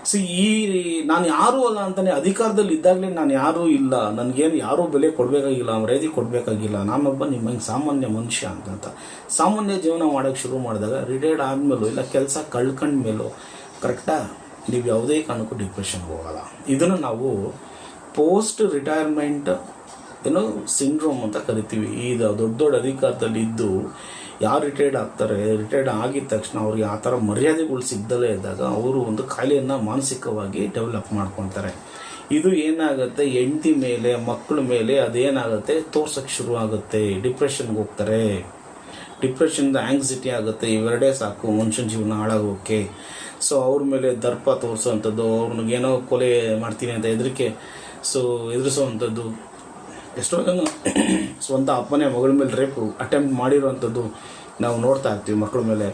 ಸಿ ಈ ನಾನು ಯಾರೂ ಅಲ್ಲ ಅಂತಾನೆ ಅಧಿಕಾರದಲ್ಲಿ ಇದ್ದಾಗಲೇ ನಾನು ಯಾರೂ ಇಲ್ಲ. ನನಗೇನು ಯಾರೂ ಬೆಲೆ ಕೊಡಬೇಕಾಗಿಲ್ಲ, ಮರ್ಯಾದೆ ಕೊಡಬೇಕಾಗಿಲ್ಲ. ನಾನೊಬ್ಬ ನಿಮ್ಮಂಗೆ ಸಾಮಾನ್ಯ ಮನುಷ್ಯ ಅಂತ. ಸಾಮಾನ್ಯ ಜೀವನ ಮಾಡೋಕ್ಕೆ ಶುರು ಮಾಡಿದಾಗ ರಿಟೈರ್ಡ್ ಆದಮೇಲೂ ಇಲ್ಲ ಕೆಲಸ ಕಳ್ಕೊಂಡ ಮೇಲೂ ಕರೆಕ್ಟಾ ನೀವು ಯಾವುದೇ ಕಾರಣಕ್ಕೂ ಡಿಪ್ರೆಷನ್ಗೆ ಹೋಗಲ್ಲ. ಇದನ್ನು ನಾವು ಪೋಸ್ಟ್ ರಿಟೈರ್ಮೆಂಟ್ ಏನೋ ಸಿಂಡ್ರೋಮ್ ಅಂತ ಕರಿತೀವಿ. ಈ ದೊಡ್ಡ ದೊಡ್ಡ ಅಧಿಕಾರದಲ್ಲಿ ಇದ್ದು ಯಾರು ರಿಟೈರ್ಡ್ ಆಗ್ತಾರೆ ರಿಟೈರ್ಡ್ ಆಗಿದ ತಕ್ಷಣ ಅವ್ರಿಗೆ ಆ ಥರ ಮರ್ಯಾದೆಗಳು ಸಿಗ್ದಲೇ ಇದ್ದಾಗ ಅವರು ಒಂದು ಕಾಯಿಲೆಯನ್ನು ಮಾನಸಿಕವಾಗಿ ಡೆವಲಪ್ ಮಾಡ್ಕೊತಾರೆ. ಇದು ಏನಾಗುತ್ತೆ, ಹೆಂಡತಿ ಮೇಲೆ ಮಕ್ಕಳ ಮೇಲೆ ಅದೇನಾಗುತ್ತೆ ತೋರ್ಸೋಕ್ಕೆ ಶುರು ಆಗುತ್ತೆ ಡಿಪ್ರೆಷನ್ಗೆ ಹೋಗ್ತಾರೆ. ಡಿಪ್ರೆಷನ್ದ ಆ್ಯಂಗ್ಸಿಟಿ ಆಗುತ್ತೆ, ಇವೆರಡೇ ಸಾಕು ಮನುಷ್ಯನ ಜೀವನ ಹಾಳಾಗೋಕ್ಕೆ ಸೊ ಅವ್ರ ಮೇಲೆ ದರ್ಪ ತೋರಿಸೋವಂಥದ್ದು ಅವ್ರನ್ನೇನೋ ಕೊಲೆ ಮಾಡ್ತೀನಿ ಅಂತ ಹೆದರಿಕೆ ಸೊ ಎದುರಿಸೋವಂಥದ್ದು ಎಷ್ಟೋ ಜನ *clears throat* ಸ್ವಂತ ಅಪ್ಪನೇ ಮಗಳ ಮೇಲೆ ರೇಪು ಅಟೆಂಪ್ಟ್ ಮಾಡಿರೋವಂಥದ್ದು ನಾವು ನೋಡ್ತಾ ಇರ್ತೀವಿ ಮಕ್ಕಳ ಮೇಲೆ,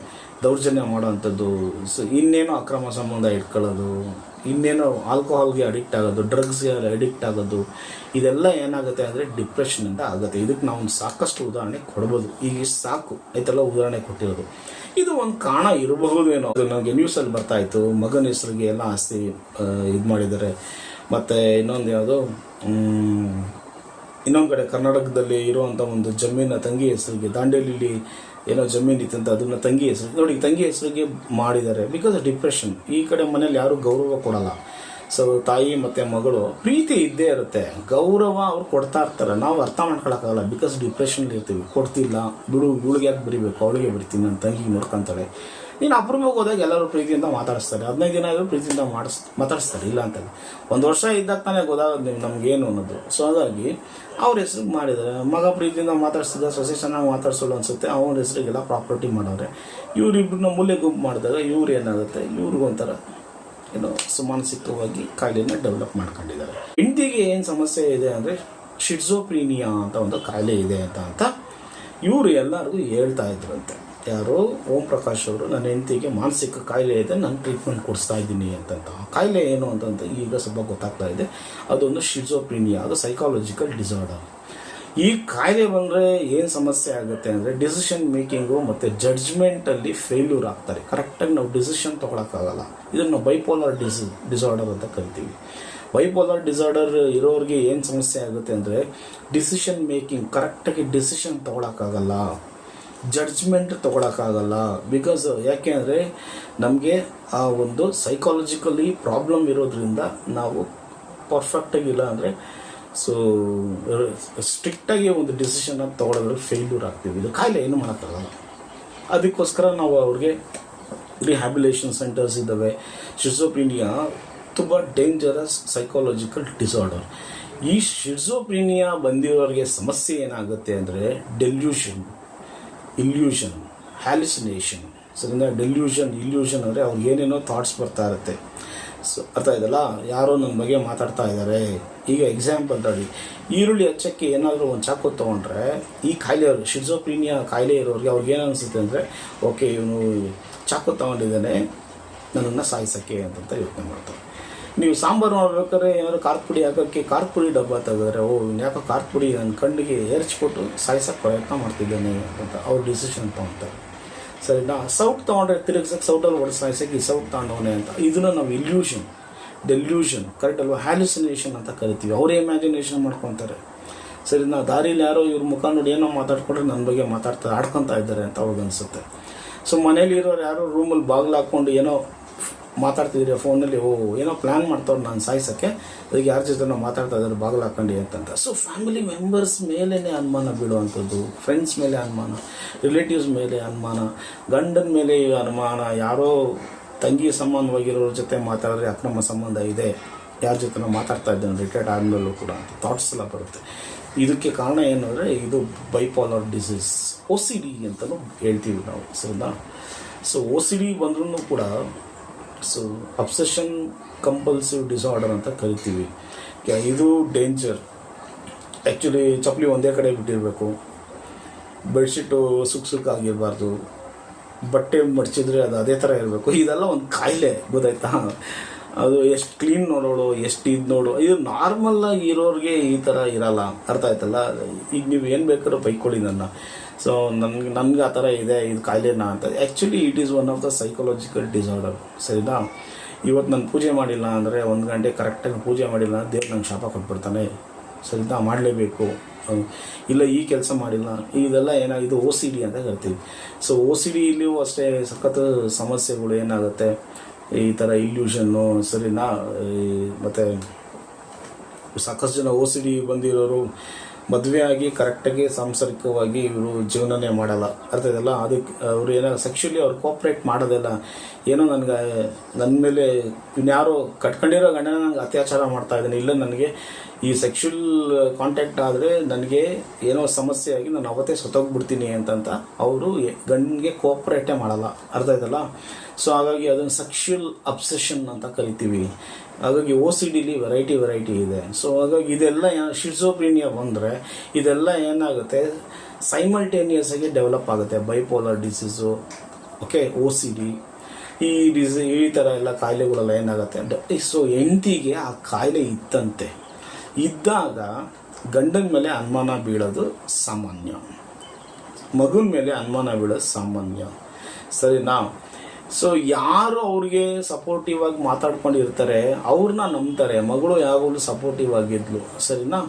ದೌರ್ಜನ್ಯ ಮಾಡೋವಂಥದ್ದು. ಸೊ ಇನ್ನೇನೋ ಅಕ್ರಮ ಸಂಬಂಧ ಇಟ್ಕೊಳ್ಳೋದು, ಇನ್ನೇನೋ ಆಲ್ಕೋಹಾಲ್ಗೆ ಅಡಿಕ್ಟ್ ಆಗೋದು ಡ್ರಗ್ಸ್ಗೆ ಅಡಿಕ್ಟ್ ಆಗೋದು, ಇದೆಲ್ಲ ಏನಾಗುತ್ತೆ ಅಂದರೆ ಡಿಪ್ರೆಷನಿಂದ ಆಗುತ್ತೆ. ಇದಕ್ಕೆ ನಾವು ಸಾಕಷ್ಟು ಉದಾಹರಣೆ ಕೊಡ್ಬೋದು. ಈಗ ಸಾಕು. ಆಯ್ತಲ್ಲ, ಉದಾಹರಣೆ ಕೊಟ್ಟಿರೋದು. ಇದು ಒಂದು ಕಾರಣ ಇರಬಹುದೇನೋ. ಅದು ನನಗೆ ನ್ಯೂಸಲ್ಲಿ ಬರ್ತಾ ಇತ್ತು. ಮಗನ ಹೆಸರಿಗೆ ಎಲ್ಲ ಆಸ್ತಿ ಇದು ಮಾಡಿದ್ದಾರೆ. ಮತ್ತು ಇನ್ನೊಂದು ಯಾವುದು? ಇನ್ನೊಂದು ಕಡೆ ಕರ್ನಾಟಕದಲ್ಲಿ ಇರುವಂಥ ಒಂದು ಜಮೀನ ತಂಗಿ ಹೆಸರಿಗೆ, ದಾಂಡೇಲಿಲಿ ಏನೋ ಜಮೀನು ಇತ್ತಂತ ಅದನ್ನ ತಂಗಿ ಹೆಸರು. ನೋಡಿ ತಂಗಿ ಹೆಸರಿಗೆ ಮಾಡಿದ್ದಾರೆ ಬಿಕಾಸ್ ಡಿಪ್ರೆಷನ್ ಈ ಕಡೆ ಮನೇಲಿ ಯಾರು ಗೌರವ ಕೊಡಲ್ಲ. ಸೊ ತಾಯಿ ಮತ್ತು ಮಗಳು, ಪ್ರೀತಿ ಇದ್ದೇ ಇರುತ್ತೆ. ಗೌರವ ಅವ್ರು ಕೊಡ್ತಾ ಇರ್ತಾರೆ. ನಾವು ಅರ್ಥ ಮಾಡ್ಕೊಳಕ್ಕಾಗಲ್ಲ. ಬಿಕಾಸ್ ಡಿಪ್ರೆಷನ್ ಇರ್ತೀವಿ. ಕೊಡ್ತಿಲ್ಲ. ಬಿಡು ಗುಳಿಗೆ ಯಾಕೆ ಬರಿಬೇಕು ಅವಳಿಗೆ ಬಿಡ್ತೀನಿ. ನನ್ನ ತಂಗಿ ನೋಡ್ಕೊಂತಾಳೆ. ನೀನು ಅಪರೂಪಕ್ಕೆ ಹೋದಾಗ ಎಲ್ಲರೂ ಪ್ರೀತಿಯಿಂದ ಮಾತಾಡಿಸ್ತಾರೆ. ಹದಿನೈದು ದಿನ ಆದರೂ ಪ್ರೀತಿಯಿಂದ ಮಾಡಿಸ್, ಮಾತಾಡಿಸ್ತಾರೆ, ಇಲ್ಲ ಅಂತಲ್ಲ ಒಂದು ವರ್ಷ ಇದ್ದಾಗ ತಾನೇ ಗೊತ್ತಾಗೋದು ನೀವು ನಮಗೇನು ಅನ್ನೋದು. ಸೊ ಹಾಗಾಗಿ ಅವ್ರ ಹೆಸ್ರಿಗೆ ಮಾಡಿದ್ದಾರೆ. ಮಗ ಪ್ರೀತಿಯಿಂದ ಮಾತಾಡ್ಸಿದ, ಸೊಸೆ ಚೆನ್ನಾಗಿ ಮಾತಾಡ್ಸೋಲ್ಲ ಅನ್ಸುತ್ತೆ. ಅವನ ಹೆಸರಿಗೆಲ್ಲ ಪ್ರಾಪರ್ಟಿ ಮಾಡೋರೆ. ಇವ್ರಿಬ್ರನ್ನ ಮೂಲೆ ಗುಂಪು ಮಾಡಿದಾಗ ಇವ್ರು ಏನಾಗುತ್ತೆ? ಇವ್ರಿಗೊಂಥರ ಏನೋ ಮಾನಸಿಕವಾಗಿ ಕಾಯಿಲೆನ ಡೆವಲಪ್ ಮಾಡ್ಕೊಂಡಿದ್ದಾರೆ. ಹೆಂಡತಿಗೆ ಏನು ಸಮಸ್ಯೆ ಇದೆ ಅಂದರೆ ಶಿಡ್ಸೋಪ್ರೀನಿಯಾ ಅಂತ ಒಂದು ಕಾಯಿಲೆ ಇದೆ ಅಂತ ಅಂತ ಇವರು ಎಲ್ಲರಿಗೂ ಹೇಳ್ತಾ ಇದ್ರಂತೆ ಯಾರು ಓಂ ಪ್ರಕಾಶ್ ಅವರು ನನ್ನ ಹೆಂಡತಿಗೆ ಮಾನಸಿಕ ಕಾಯಿಲೆ ಇದೆ, ನಾನು ಟ್ರೀಟ್ಮೆಂಟ್ ಕೊಡಿಸ್ತಾ ಇದ್ದೀನಿ ಅಂತಂತ. ಆ ಕಾಯಿಲೆ ಏನು ಅಂತಂತ ಈಗ ಸ್ವಲ್ಪ ಗೊತ್ತಾಗ್ತಾ ಇದೆ. ಅದೊಂದು ಶಿಜೋಪ್ರೀನಿಯಾ ಅದು ಸೈಕಾಲಜಿಕಲ್ ಡಿಸಾರ್ಡರ್ ಈ ಕಾಯಿಲೆ ಬಂದರೆ ಏನು ಸಮಸ್ಯೆ ಆಗುತ್ತೆ ಅಂದರೆ ಡಿಸಿಷನ್ ಮೇಕಿಂಗು ಮತ್ತು ಜಡ್ಜ್ಮೆಂಟಲ್ಲಿ ಫೇಲ್ಯೂರ್ ಆಗ್ತಾರೆ. ಕರೆಕ್ಟಾಗಿ ನಾವು ಡಿಸಿಷನ್ ತೊಗೊಳಕ್ಕಾಗಲ್ಲ. ಇದನ್ನು ಬೈಪೋಲರ್ ಡಿಸ್ ಡಿಸಾರ್ಡರ್ ಅಂತ ಕರಿತೀವಿ. ಬೈಪೋಲರ್ ಡಿಸಾರ್ಡರ್ ಇರೋರಿಗೆ ಏನು ಸಮಸ್ಯೆ ಆಗುತ್ತೆ ಅಂದರೆ ಡಿಸಿಷನ್ ಮೇಕಿಂಗ್ ಕರೆಕ್ಟಾಗಿ ಡಿಸಿಷನ್ ತೊಗೊಳಕ್ಕಾಗಲ್ಲ. ಜಡ್ಜ್ಮೆಂಟ್ ತೊಗೊಳಕ್ಕಾಗಲ್ಲ. ಬಿಕಾಸ್ ಯಾಕೆ ಅಂದರೆ ನಮಗೆ ಆ ಒಂದು ಸೈಕಾಲಜಿಕಲಿ ಪ್ರಾಬ್ಲಮ್ ಇರೋದ್ರಿಂದ ನಾವು ಪರ್ಫೆಕ್ಟಾಗಿಲ್ಲ ಅಂದರೆ ಸೊ ಸ್ಟ್ರಿಕ್ಟಾಗಿ ಒಂದು ಡಿಸಿಷನ್ ತೊಗೊಳೋದ್ರಲ್ಲಿ ಫೇಲ್ಯೂರ್ ಆಗ್ತೀವಿ. ಇದು ಕಾಯಿಲೆ ಏನು ಮಾಡೋಕ್ಕಾಗಲ್ಲ. ಅದಕ್ಕೋಸ್ಕರ ನಾವು ಅವ್ರಿಗೆ ರಿಹ್ಯಾಬಿಲೇಷನ್ ಸೆಂಟರ್ಸ್ ಇದ್ದಾವೆ. ಶಿಸೋಪ್ರೀನಿಯಾ ತುಂಬ ಡೇಂಜರಸ್ ಸೈಕಾಲಜಿಕಲ್ ಡಿಸಾರ್ಡರ್ ಈ ಶಿಸೋಪ್ರೀನಿಯಾ ಬಂದಿರೋರಿಗೆ ಸಮಸ್ಯೆ ಏನಾಗುತ್ತೆ ಅಂದರೆ ಡೆಲ್ಯೂಷನ್ ಇಲ್ಯೂಷನ್ ಹ್ಯಾಲಿಸಿನೇಷನ್ ಸರಿಂದ ಡೆಲ್ಯೂಷನ್ ಇಲ್ಯೂಷನ್ ಅಂದರೆ ಅವ್ರಿಗೆ ಏನೇನೋ ಥಾಟ್ಸ್ ಬರ್ತಾ ಇರುತ್ತೆ. ಸೊ ಅರ್ಥ ಆಯ್ತಲ್ಲ? ಯಾರೋ ನನ್ನ ಬಗ್ಗೆ ಮಾತಾಡ್ತಾ ಇದ್ದಾರೆ ಈಗ ಎಕ್ಸಾಂಪಲ್ ತಡಿ. ಈರುಳ್ಳಿ ಹಚ್ಚಕ್ಕೆ ಏನಾದರೂ ಒಂದು ಚಾಕು ತೊಗೊಂಡ್ರೆ, ಈ ಕಾಯಿಲೆ ಶಿಡ್ಸೋಪ್ರೀನಿಯಾ ಕಾಯಿಲೆ ಇರೋರಿಗೆ ಅವ್ರಿಗೆ ಏನು ಅನಿಸುತ್ತೆ ಅಂದರೆ ಓಕೆ ಇವನು ಚಾಕು ತೊಗೊಂಡಿದ್ದಾನೆ, ನನ್ನನ್ನು ಸಾಯಿಸೋಕ್ಕೆ ಅಂತಂತ ಯೋಚನೆ ಮಾಡ್ತಾರೆ. ನೀವು ಸಾಂಬಾರು ಮಾಡ್ಬೇಕಾದ್ರೆ ಏನಾದ್ರು ಖಾರದ ಪುಡಿ ಹಾಕೋಕ್ಕೆ ಖಾರದ ಪುಡಿ ಡಬ್ಬ ತೆಗೆದ್ರೆ, ಓ ಯಾಕೋ ಖಾರದ ಪುಡಿ ನನ್ನ ಕಣ್ಣಿಗೆ ಏರ್ಚ್ಬಿಟ್ಟು ಸಾಯಿಸೋಕ್ಕೆ ಪ್ರಯತ್ನ ಮಾಡ್ತಿದ್ದೇನೆ ಅಂತ ಅವ್ರ ಡಿಸಿಷನ್ ತೊಗೊತಾರೆ. ಸರಿನಾ ಸೌಟ್ ತೊಗೊಂಡ್ರೆ ತಿರುಗ್ಸಕ್ಕೆ ಸೌಟಲ್ಲಿ ಹೊಡೆದು ಸಾಯಿಸೋಕೆ ಈ ಸೌಟ್ ತಗೊಂಡವನೆ ಅಂತ. ಇದನ್ನು ನಾವು ಇಲ್ಯೂಷನ್ ಡೆಲ್ಯೂಷನ್ ಕರೆಕ್ಟ್ ಅಲ್ವಾ? ಹ್ಯಾಲ್ಯುಸಿನೇಷನ್ ಅಂತ ಕರಿತೀವಿ. ಅವರೇ ಇಮ್ಯಾಜಿನೇಷನ್ ಮಾಡ್ಕೊತಾರೆ. ಸರಿ, ನಾ ದಾರಿಲಿ ಯಾರೋ ಇವ್ರ ಮುಖ ನೋಡಿ ಏನೋ ಮಾತಾಡ್ಕೊಂಡ್ರೆ ನನ್ನ ಬಗ್ಗೆ ಮಾತಾಡ್ತಾರೆ ಆಡ್ಕೊತಾ ಇದ್ದಾರೆ ಅಂತ ಅವಾಗ ಅನಿಸುತ್ತೆ ಸೊ ಮನೇಲಿ ಇರೋರು ಯಾರೋ ರೂಮಲ್ಲಿ ಬಾಗಿಲು ಹಾಕ್ಕೊಂಡು ಏನೋ ಮಾತಾಡ್ತಿದ್ರೆ ಫೋನಲ್ಲಿ, ಓ, ಏನೋ ಪ್ಲ್ಯಾನ್ ಮಾಡ್ತಾವ್ರು ನಾನು ಸಾಯಿಸೋಕ್ಕೆ. ಅದಕ್ಕೆ ಯಾರ ಜೊತೆ ನಾವು ಮಾತಾಡ್ತಾ ಇದ್ದಾರೆ ಬಾಗಿಲು ಹಾಕೊಂಡು ಅಂತಂತ. ಸೊ ಫ್ಯಾಮಿಲಿ ಮೆಂಬರ್ಸ್ ಮೇಲೇ ಅನುಮಾನ ಬೀಳುವಂಥದ್ದು ಫ್ರೆಂಡ್ಸ್ ಮೇಲೆ ಅನುಮಾನ ರಿಲೇಟಿವ್ಸ್ ಮೇಲೆ ಅನುಮಾನ, ಗಂಡನ ಮೇಲೆ ಅನುಮಾನ, ಯಾರೋ ತಂಗಿ ಸಂಬಂಧವಾಗಿರೋರ ಜೊತೆ ಮಾತಾಡಿದ್ರೆ ಅಕ್ರಮ ಸಂಬಂಧ ಇದೆ, ಯಾರ ಜೊತೆ ನಾವು ಮಾತಾಡ್ತಾ ಇದ್ದೇನೆ ರಿಟೈರ್ಡ್ ಆದಮೇಲೂ ಕೂಡ ಅಂತ ಥಾಟ್ಸ್ ಎಲ್ಲ ಬರುತ್ತೆ. ಇದಕ್ಕೆ ಕಾರಣ ಏನು ಅಂದರೆ, ಇದು bipolar disease O C D ಅಂತಲೂ ಹೇಳ್ತೀವಿ ನಾವು, ಸರಿನಾ? ಸೊ ಒ ಸಿ ಡಿ ಬಂದ್ರೂ ಕೂಡ ಸೊ ಅಬ್ಸೆಷನ್ ಕಂಪಲ್ಸಿವ್ ಡಿಸಾರ್ಡರ್ ಅಂತ ಕರಿತೀವಿ. ಇದು ಡೇಂಜರ್ ಆ್ಯಕ್ಚುಲಿ ಚಪ್ಪಲಿ ಒಂದೇ ಕಡೆ ಬಿಟ್ಟಿರಬೇಕು. ಬೆಡ್ಶೀಟು ಸುಕ್ ಸುಕ್ಕಾಗಿರಬಾರ್ದು ಬಟ್ಟೆ ಮಡಚಿದ್ರೆ ಅದು ಅದೇ ಥರ ಇರಬೇಕು. ಇದೆಲ್ಲ ಒಂದು ಕಾಯಿಲೆ, ಗೊತ್ತಾಯ್ತಾ? ಅದು ಎಷ್ಟು ಕ್ಲೀನ್ ನೋಡೋಳು, ಎಷ್ಟು ಇದು ನೋಡು, ಇದು ನಾರ್ಮಲ್ ಆಗಿ ಇರೋರಿಗೆ ಈ ಥರ ಇರಲ್ಲ. ಅರ್ಥ ಆಯ್ತಲ್ಲ? ಈಗ ನೀವು ಏನು ಬೇಕಾದ್ರೂ ಬೈಕೊಳ್ಳಿ ನನ್ನ ಸೊ ನನ್ಗೆ ನನ್ಗೆ ಆ ಥರ ಇದೆ, ಇದು ಕಾಯಿಲೆನಾ ಅಂತ. Actually it is one of the psychological disorder ಸರಿನಾ? ಇವತ್ತು ನಾನು ಪೂಜೆ ಮಾಡಿಲ್ಲ ಅಂದರೆ ಒಂದು ಗಂಟೆ ಕರೆಕ್ಟಾಗಿ ಪೂಜೆ ಮಾಡಿಲ್ಲ ದೇವ್ರು ನಂಗೆ ಶಾಪ ಕೊಟ್ಬಿಡ್ತಾನೆ. ಸರಿನಾ? ಮಾಡಲೇಬೇಕು. ಇಲ್ಲ, ಈ ಕೆಲಸ ಮಾಡಿಲ್ಲ. ಇದೆಲ್ಲ ಏನಿದು ಓ ಸಿ ಡಿ ಅಂತ ಹೇಳ್ತೀವಿ. ಸೊ ಓ ಸಿ ಡಿಲಿಯೂ ಅಷ್ಟೇ ಸಖತ್ ಸಮಸ್ಯೆಗಳು ಏನಾಗುತ್ತೆ? ಈ ಥರ ಇಲ್ಯೂಷನ್ನು ಸರಿನಾ? ಮತ್ತೆ ಸಾಕಷ್ಟು ಜನ ಓ ಸಿ ಡಿ ಬಂದಿರೋರು ಮದುವೆ ಆಗಿ ಕರೆಕ್ಟಾಗಿ ಸಾಂಸಾರಿಕವಾಗಿ ಇವರು ಜೀವನನೇ ಮಾಡಲ್ಲ. ಅರ್ಥ ಇದೆಲ್ಲ ಅದಕ್ಕೆ ಅವರು ಏನೋ ಸೆಕ್ಷುಲಿ ಅವ್ರು ಕೋಪ್ರೇಟ್ ಮಾಡೋದಿಲ್ಲ. ಏನೋ ನನಗೆ ನನ್ನ ಮೇಲೆ ಇನ್ಯಾರೋ ಕಟ್ಕೊಂಡಿರೋ ಗಂಡನ ನನಗೆ ಅತ್ಯಾಚಾರ ಮಾಡ್ತಾ ಇದ್ದಾನೆ ಇಲ್ಲ ನನಗೆ ಈ ಸೆಕ್ಷುಲ್ ಕಾಂಟ್ಯಾಕ್ಟ್ ಆದರೆ ನನಗೆ ಏನೋ ಸಮಸ್ಯೆ ಆಗಿ ನಾನು ಅವತ್ತೇ ಸತ್ತೋಗ್ಬಿಡ್ತೀನಿ ಅಂತಂತ ಅವರು ಗಂಡಿಗೆ ಕೋಪ್ರೇಟೇ ಮಾಡಲ್ಲ. ಅರ್ಥ ಆಯ್ತಲ್ಲ? ಸೊ ಹಾಗಾಗಿ ಅದನ್ನು ಸೆಕ್ಷುಲ್ ಅಬ್ಸೆಷನ್ ಅಂತ ಕರಿತೀವಿ. ಹಾಗಾಗಿ ಓ ಸಿ ಡಿಲಿ ವೆರೈಟಿ ವೆರೈಟಿ ಇದೆ. ಸೊ ಹಾಗಾಗಿ ಇದೆಲ್ಲ ಶಿಡ್ಸೋಪ್ರೀನಿಯಾ ಬಂದರೆ ಇದೆಲ್ಲ ಏನಾಗುತ್ತೆ? ಸೈಮಲ್ಟೇನಿಯಸ್ ಆಗಿ ಡೆವಲಪ್ ಆಗುತ್ತೆ. Bipolar disease okay O C D ಈ ಡಿಸಿ ಈ ಥರ ಎಲ್ಲ ಕಾಯಿಲೆಗಳೆಲ್ಲ ಏನಾಗುತ್ತೆ? ಸೊ ಹೆಂಡತಿಗೆ ಆ ಕಾಯಿಲೆ ಇತ್ತಂತೆ. ಇದ್ದಾಗ ಗಂಡನ ಮೇಲೆ ಅನುಮಾನ ಬೀಳೋದು ಸಾಮಾನ್ಯ. ಮಗುನ ಮೇಲೆ ಅನುಮಾನ ಬೀಳೋದು ಸಾಮಾನ್ಯ. ಸರಿನಾ? ಸೊ ಯಾರು ಅವ್ರಿಗೆ ಸಪೋರ್ಟಿವ್ ಆಗಿ ಮಾತಾಡ್ಕೊಂಡಿರ್ತಾರೆ ಅವ್ರನ್ನ ನಂಬ್ತಾರೆ. ಮಗಳು ಯಾವಾಗಲೂ ಸಪೋರ್ಟಿವ್ ಆಗಿದ್ಲು. ಸರಿನಾ?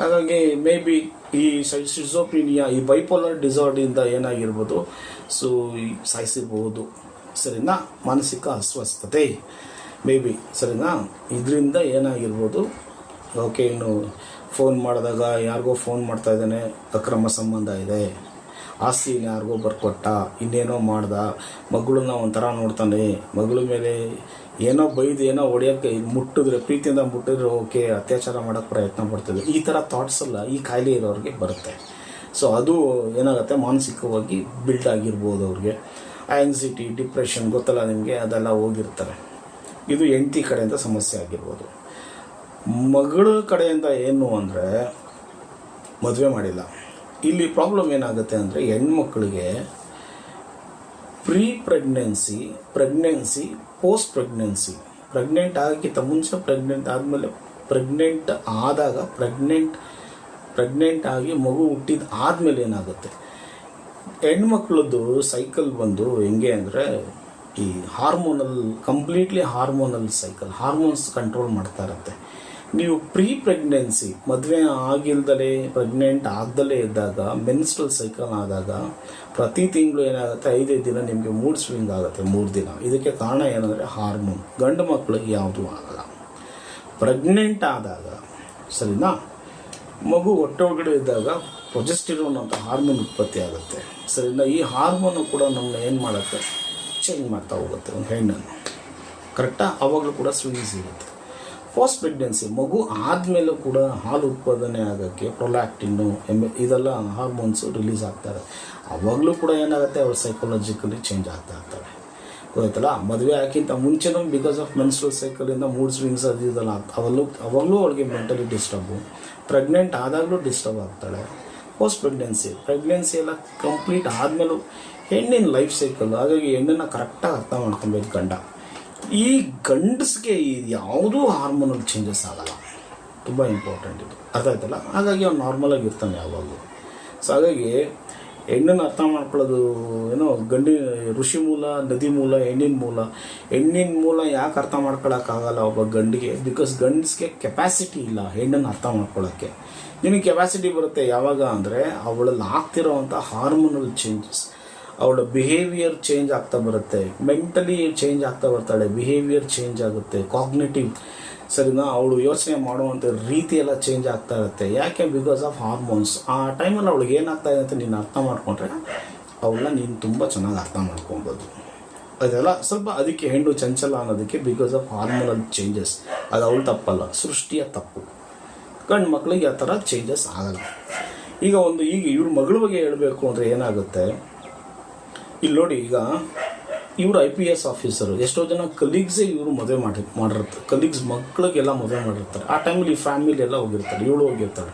ಹಾಗಾಗಿ ಮೇ ಬಿ ಈ ಸಿಸೋಪಿನಿಯಾ ಈ ಬೈಪೋಲರ್ ಡಿಸಾರ್ಡಿಂದ ಏನಾಗಿರ್ಬೋದು ಸೊ ಸಾಯಿಸಿರ್ಬೋದು. ಸರಿನಾ? ಮಾನಸಿಕ ಅಸ್ವಸ್ಥತೆ. ಮೇ ಬಿ ಸರಿನಾ? ಇದರಿಂದ ಏನಾಗಿರ್ಬೋದು? ಓಕೆ ಇನ್ನು ಫೋನ್ ಮಾಡಿದಾಗ ಯಾರಿಗೋ ಫೋನ್ ಮಾಡ್ತಾ ಇದ್ದಾನೆ. ಅಕ್ರಮ ಸಂಬಂಧ ಇದೆ. ಆಸ್ತಿನ ಯಾರಿಗೋ ಬರ್ಕೊಟ್ಟ, ಇನ್ನೇನೋ ಮಾಡ್ದ, ಮಗಳನ್ನ ಒಂಥರ ನೋಡ್ತಾನೆ. ಮಗಳ ಮೇಲೆ ಏನೋ ಬೈದು, ಏನೋ ಹೊಡೆಯೋಕ್ಕೆ ಮುಟ್ಟಿದ್ರೆ, ಪ್ರೀತಿಯಿಂದ ಮುಟ್ಟಿದ್ರೆ ಓಕೆ, ಅತ್ಯಾಚಾರ ಮಾಡೋಕ್ಕೆ ಪ್ರಯತ್ನ ಪಡ್ತದೆ. ಈ ಥರ ಥಾಟ್ಸ್ ಎಲ್ಲ ಈ ಕಾಯಿಲೆ ಇರೋರಿಗೆ ಬರುತ್ತೆ. ಸೊ ಅದು ಏನಾಗುತ್ತೆ? ಮಾನಸಿಕವಾಗಿ ಬಿಲ್ಡ್ ಆಗಿರ್ಬೋದು ಅವ್ರಿಗೆ. ಆ್ಯಂಗ್ಸಿಟಿ ಡಿಪ್ರೆಷನ್ ಗೊತ್ತಲ್ಲ ನಿಮಗೆ? ಅದೆಲ್ಲ ಹೋಗಿರ್ತಾರೆ. ಇದು ಹೆಂಡತಿ ಕಡೆಯಿಂದ ಸಮಸ್ಯೆ ಆಗಿರ್ಬೋದು. ಮಗಳ ಕಡೆಯಿಂದ ಏನು ಅಂದರೆ ಮದುವೆ ಮಾಡಿಲ್ಲ. ಇಲ್ಲಿ ಪ್ರಾಬ್ಲಮ್ ಏನಾಗುತ್ತೆ ಅಂದರೆ ಹೆಣ್ಮಕ್ಳಿಗೆ pre pregnancy pregnancy post pregnancy pregnant ಆಗಿಂತ ಮುಂಚೆ ಪ್ರೆಗ್ನೆಂಟ್ ಆದಮೇಲೆ ಪ್ರೆಗ್ನೆಂಟ್ ಆದಾಗ ಪ್ರೆಗ್ನೆಂಟ್ ಪ್ರೆಗ್ನೆಂಟ್ ಆಗಿ ಮಗು ಹುಟ್ಟಿದ ಆದಮೇಲೆ ಏನಾಗುತ್ತೆ? ಹೆಣ್ಮಕ್ಳದ್ದು ಸೈಕಲ್ ಬಂದು ಹೆಂಗೆ ಅಂದರೆ ಈ hormonal completely hormonal cycle hormones control ಮಾಡ್ತಾ ಇರುತ್ತೆ. ನೀವು ಪ್ರೀ ಪ್ರೆಗ್ನೆನ್ಸಿ ಮದುವೆ ಆಗಿಲ್ದಲೇ ಪ್ರೆಗ್ನೆಂಟ್ ಆಗ್ದಲೇ ಇದ್ದಾಗ ಮೆನ್ಸ್ಟ್ರಲ್ ಸೈಕಲ್ ಆದಾಗ ಪ್ರತಿ ತಿಂಗಳು ಏನಾಗುತ್ತೆ? ಐದೈದು ದಿನ ನಿಮಗೆ ಮೂಡ್ ಸ್ವಿಂಗ್ ಆಗುತ್ತೆ, ಮೂರು ದಿನ. ಇದಕ್ಕೆ ಕಾರಣ ಏನಂದರೆ ಹಾರ್ಮೋನ್ ಗಂಡು ಮಕ್ಕಳಿಗೆ ಯಾವುದೂ ಆಗಲ್ಲ. ಪ್ರೆಗ್ನೆಂಟ್ ಆದಾಗ, ಸರಿನಾ? ಮಗು ಹೊಟ್ಟೆ ಒಳಗಡೆ ಇದ್ದಾಗ ಪ್ರೊಜೆಸ್ಟಿರೋನ್ ಅಂತ ಹಾರ್ಮೋನ್ ಉತ್ಪತ್ತಿ ಆಗುತ್ತೆ. ಸರಿನಾ? ಈ ಹಾರ್ಮೋನು ಕೂಡ ನಮ್ಮನ್ನ ಏನು ಮಾಡುತ್ತೆ? ಚೇಂಜ್ ಮಾಡ್ತಾ ಹೋಗುತ್ತೆ, ಒಂದು ಹೆಣ್ಣನ್ನು. ಕರೆಕ್ಟಾ ಅವಾಗಲೂ ಕೂಡ ಸ್ವಿಂಗ್ ಇರುತ್ತೆ. ಪೋಸ್ಟ್ ಪ್ರೆಗ್ನೆನ್ಸಿ ಮಗು ಆದಮೇಲೂ ಕೂಡ ಹಾಲು ಉತ್ಪಾದನೆ ಆಗೋಕ್ಕೆ ಪ್ರೊಲ್ಯಾಕ್ಟಿನ್ನು ಎಂಬ ಇದೆಲ್ಲ ಹಾರ್ಮೋನ್ಸು ರಿಲೀಸ್ ಆಗ್ತಾರೆ. ಅವಾಗಲೂ ಕೂಡ ಏನಾಗುತ್ತೆ? ಅವ್ರು ಸೈಕಾಲಜಿಕಲಿ ಚೇಂಜ್ ಆಗ್ತಾ ಇರ್ತಾರೆ. ಗೊತ್ತಲ್ಲ ಮದುವೆ ಹಾಕಿಂತ ಮುಂಚೆನೂ ಬಿಕಾಸ್ ಆಫ್ ಮೆನ್ಸ್ಟ್ರಲ್ ಸೈಕಲಿಂದ ಮೂಡ್ ಸ್ವಿಂಗ್ಸ್ ಅದು ಇದೆಲ್ಲ ಅವಾಗಲೂ ಅವಾಗಲೂ ಅವಳಿಗೆ ಮೆಂಟಲಿ ಡಿಸ್ಟರ್ಬು ಪ್ರೆಗ್ನೆಂಟ್ ಆದಾಗಲೂ ಡಿಸ್ಟರ್ಬ್ ಆಗ್ತಾಳೆ. ಪೋಸ್ಟ್ ಪ್ರೆಗ್ನೆನ್ಸಿ ಪ್ರೆಗ್ನೆನ್ಸಿ ಎಲ್ಲ ಕಂಪ್ಲೀಟ್ ಆದಮೇಲೂ ಹೆಣ್ಣಿನ ಲೈಫ್ ಸೈಕಲ್ ಹಾಗಾಗಿ ಹೆಣ್ಣನ್ನು ಕರೆಕ್ಟಾಗಿ ಅರ್ಥ ಮಾಡ್ಕೊಬೇಕು ಗಂಡ. ಈ ಗಂಡಸ್ಗೆ ಯಾವುದೂ ಹಾರ್ಮೋನಲ್ ಚೇಂಜಸ್ ಆಗಲ್ಲ. ತುಂಬ ಇಂಪಾರ್ಟೆಂಟ್ ಇದು. ಅರ್ಥ ಆಯ್ತಲ್ಲ? ಹಾಗಾಗಿ ಅವ್ನು ನಾರ್ಮಲಾಗಿ ಇರ್ತಾನೆ ಯಾವಾಗಲೂ. ಸೊ ಹಾಗಾಗಿ ಹೆಣ್ಣನ್ನು ಅರ್ಥ ಮಾಡ್ಕೊಳ್ಳೋದು, ಏನೋ ಗಂಡಿ ಋಷಿ ಮೂಲ, ನದಿ ಮೂಲ, ಹೆಣ್ಣಿನ ಮೂಲ. ಹೆಣ್ಣಿನ ಮೂಲ ಯಾಕೆ ಅರ್ಥ ಮಾಡ್ಕೊಳಕ್ಕಾಗಲ್ಲ ಒಬ್ಬ ಗಂಡಿಗೆ? ಬಿಕಾಸ್ ಗಂಡಸ್ಗೆ ಕೆಪಾಸಿಟಿ ಇಲ್ಲ ಹೆಣ್ಣನ್ನು ಅರ್ಥ ಮಾಡ್ಕೊಳ್ಳೋಕ್ಕೆ ನಿನಗೆ ಕೆಪಾಸಿಟಿ ಬರುತ್ತೆ ಯಾವಾಗ ಅಂದರೆ ಅವಳಲ್ಲಿ ಆಗ್ತಿರೋವಂಥ ಹಾರ್ಮೋನಲ್ ಚೇಂಜಸ್ ಅವಳ ಬಿಹೇವಿಯರ್ ಚೇಂಜ್ ಆಗ್ತಾ ಬರುತ್ತೆ. ಮೆಂಟಲಿ ಚೇಂಜ್ ಆಗ್ತಾ ಬರ್ತಾಳೆ. ಬಿಹೇವಿಯರ್ ಚೇಂಜ್ ಆಗುತ್ತೆ. ಕಾಗ್ನೇಟಿವ್ ಸರಿನಾ? ಅವಳು ಯೋಚನೆ ಮಾಡುವಂಥ ರೀತಿ ಎಲ್ಲ ಚೇಂಜ್ ಆಗ್ತಾ ಇರುತ್ತೆ. ಯಾಕೆ? ಬಿಕಾಸ್ ಆಫ್ ಹಾರ್ಮೋನ್ಸ್ ಆ ಟೈಮಲ್ಲಿ ಅವಳಿಗೆ ಏನಾಗ್ತಾ ಇದೆ ಅಂತ ನೀನು ಅರ್ಥ ಮಾಡ್ಕೊಂಡ್ರೆ, ಅವಳನ್ನ ನೀನು ತುಂಬ ಚೆನ್ನಾಗಿ ಅರ್ಥ ಮಾಡ್ಕೊಬೋದು. ಅದೆಲ್ಲ ಸ್ವಲ್ಪ ಅದಕ್ಕೆ ಹೆಣ್ಣು ಚಂಚಲ ಅನ್ನೋದಕ್ಕೆ ಬಿಕಾಸ್ ಆಫ್ ಹಾರ್ಮೋನಲ್ ಚೇಂಜಸ್ ಅದು ಅವಳು ತಪ್ಪಲ್ಲ. ಸೃಷ್ಟಿಯ ತಪ್ಪು. ಗಂಡು ಮಕ್ಕಳಿಗೆ ಆ ಥರ ಚೇಂಜಸ್ ಆಗಲ್ಲ. ಈಗ ಒಂದು ಈಗ ಇವ್ರ ಮಗಳ ಬಗ್ಗೆ ಹೇಳಬೇಕು ಅಂದರೆ ಏನಾಗುತ್ತೆ? ಇಲ್ಲಿ ನೋಡಿ ಈಗ ಇವರು ಐ ಪಿ ಎಸ್ ಆಫೀಸರು ಎಷ್ಟೋ ಜನ ಕಲೀಗ್ಸೇ ಇವರು ಮದುವೆ ಮಾಡಿ, ಮಾಡಿರ್ತಾರೆ. ಕಲೀಗ್ಸ್ ಮಕ್ಕಳಿಗೆಲ್ಲ ಮದುವೆ ಮಾಡಿರ್ತಾರೆ. ಆ ಟೈಮಲ್ಲಿ ಫ್ಯಾಮಿಲಿ ಎಲ್ಲ ಹೋಗಿರ್ತಾರೆ, ಇವಳು ಹೋಗಿರ್ತಾಳೆ.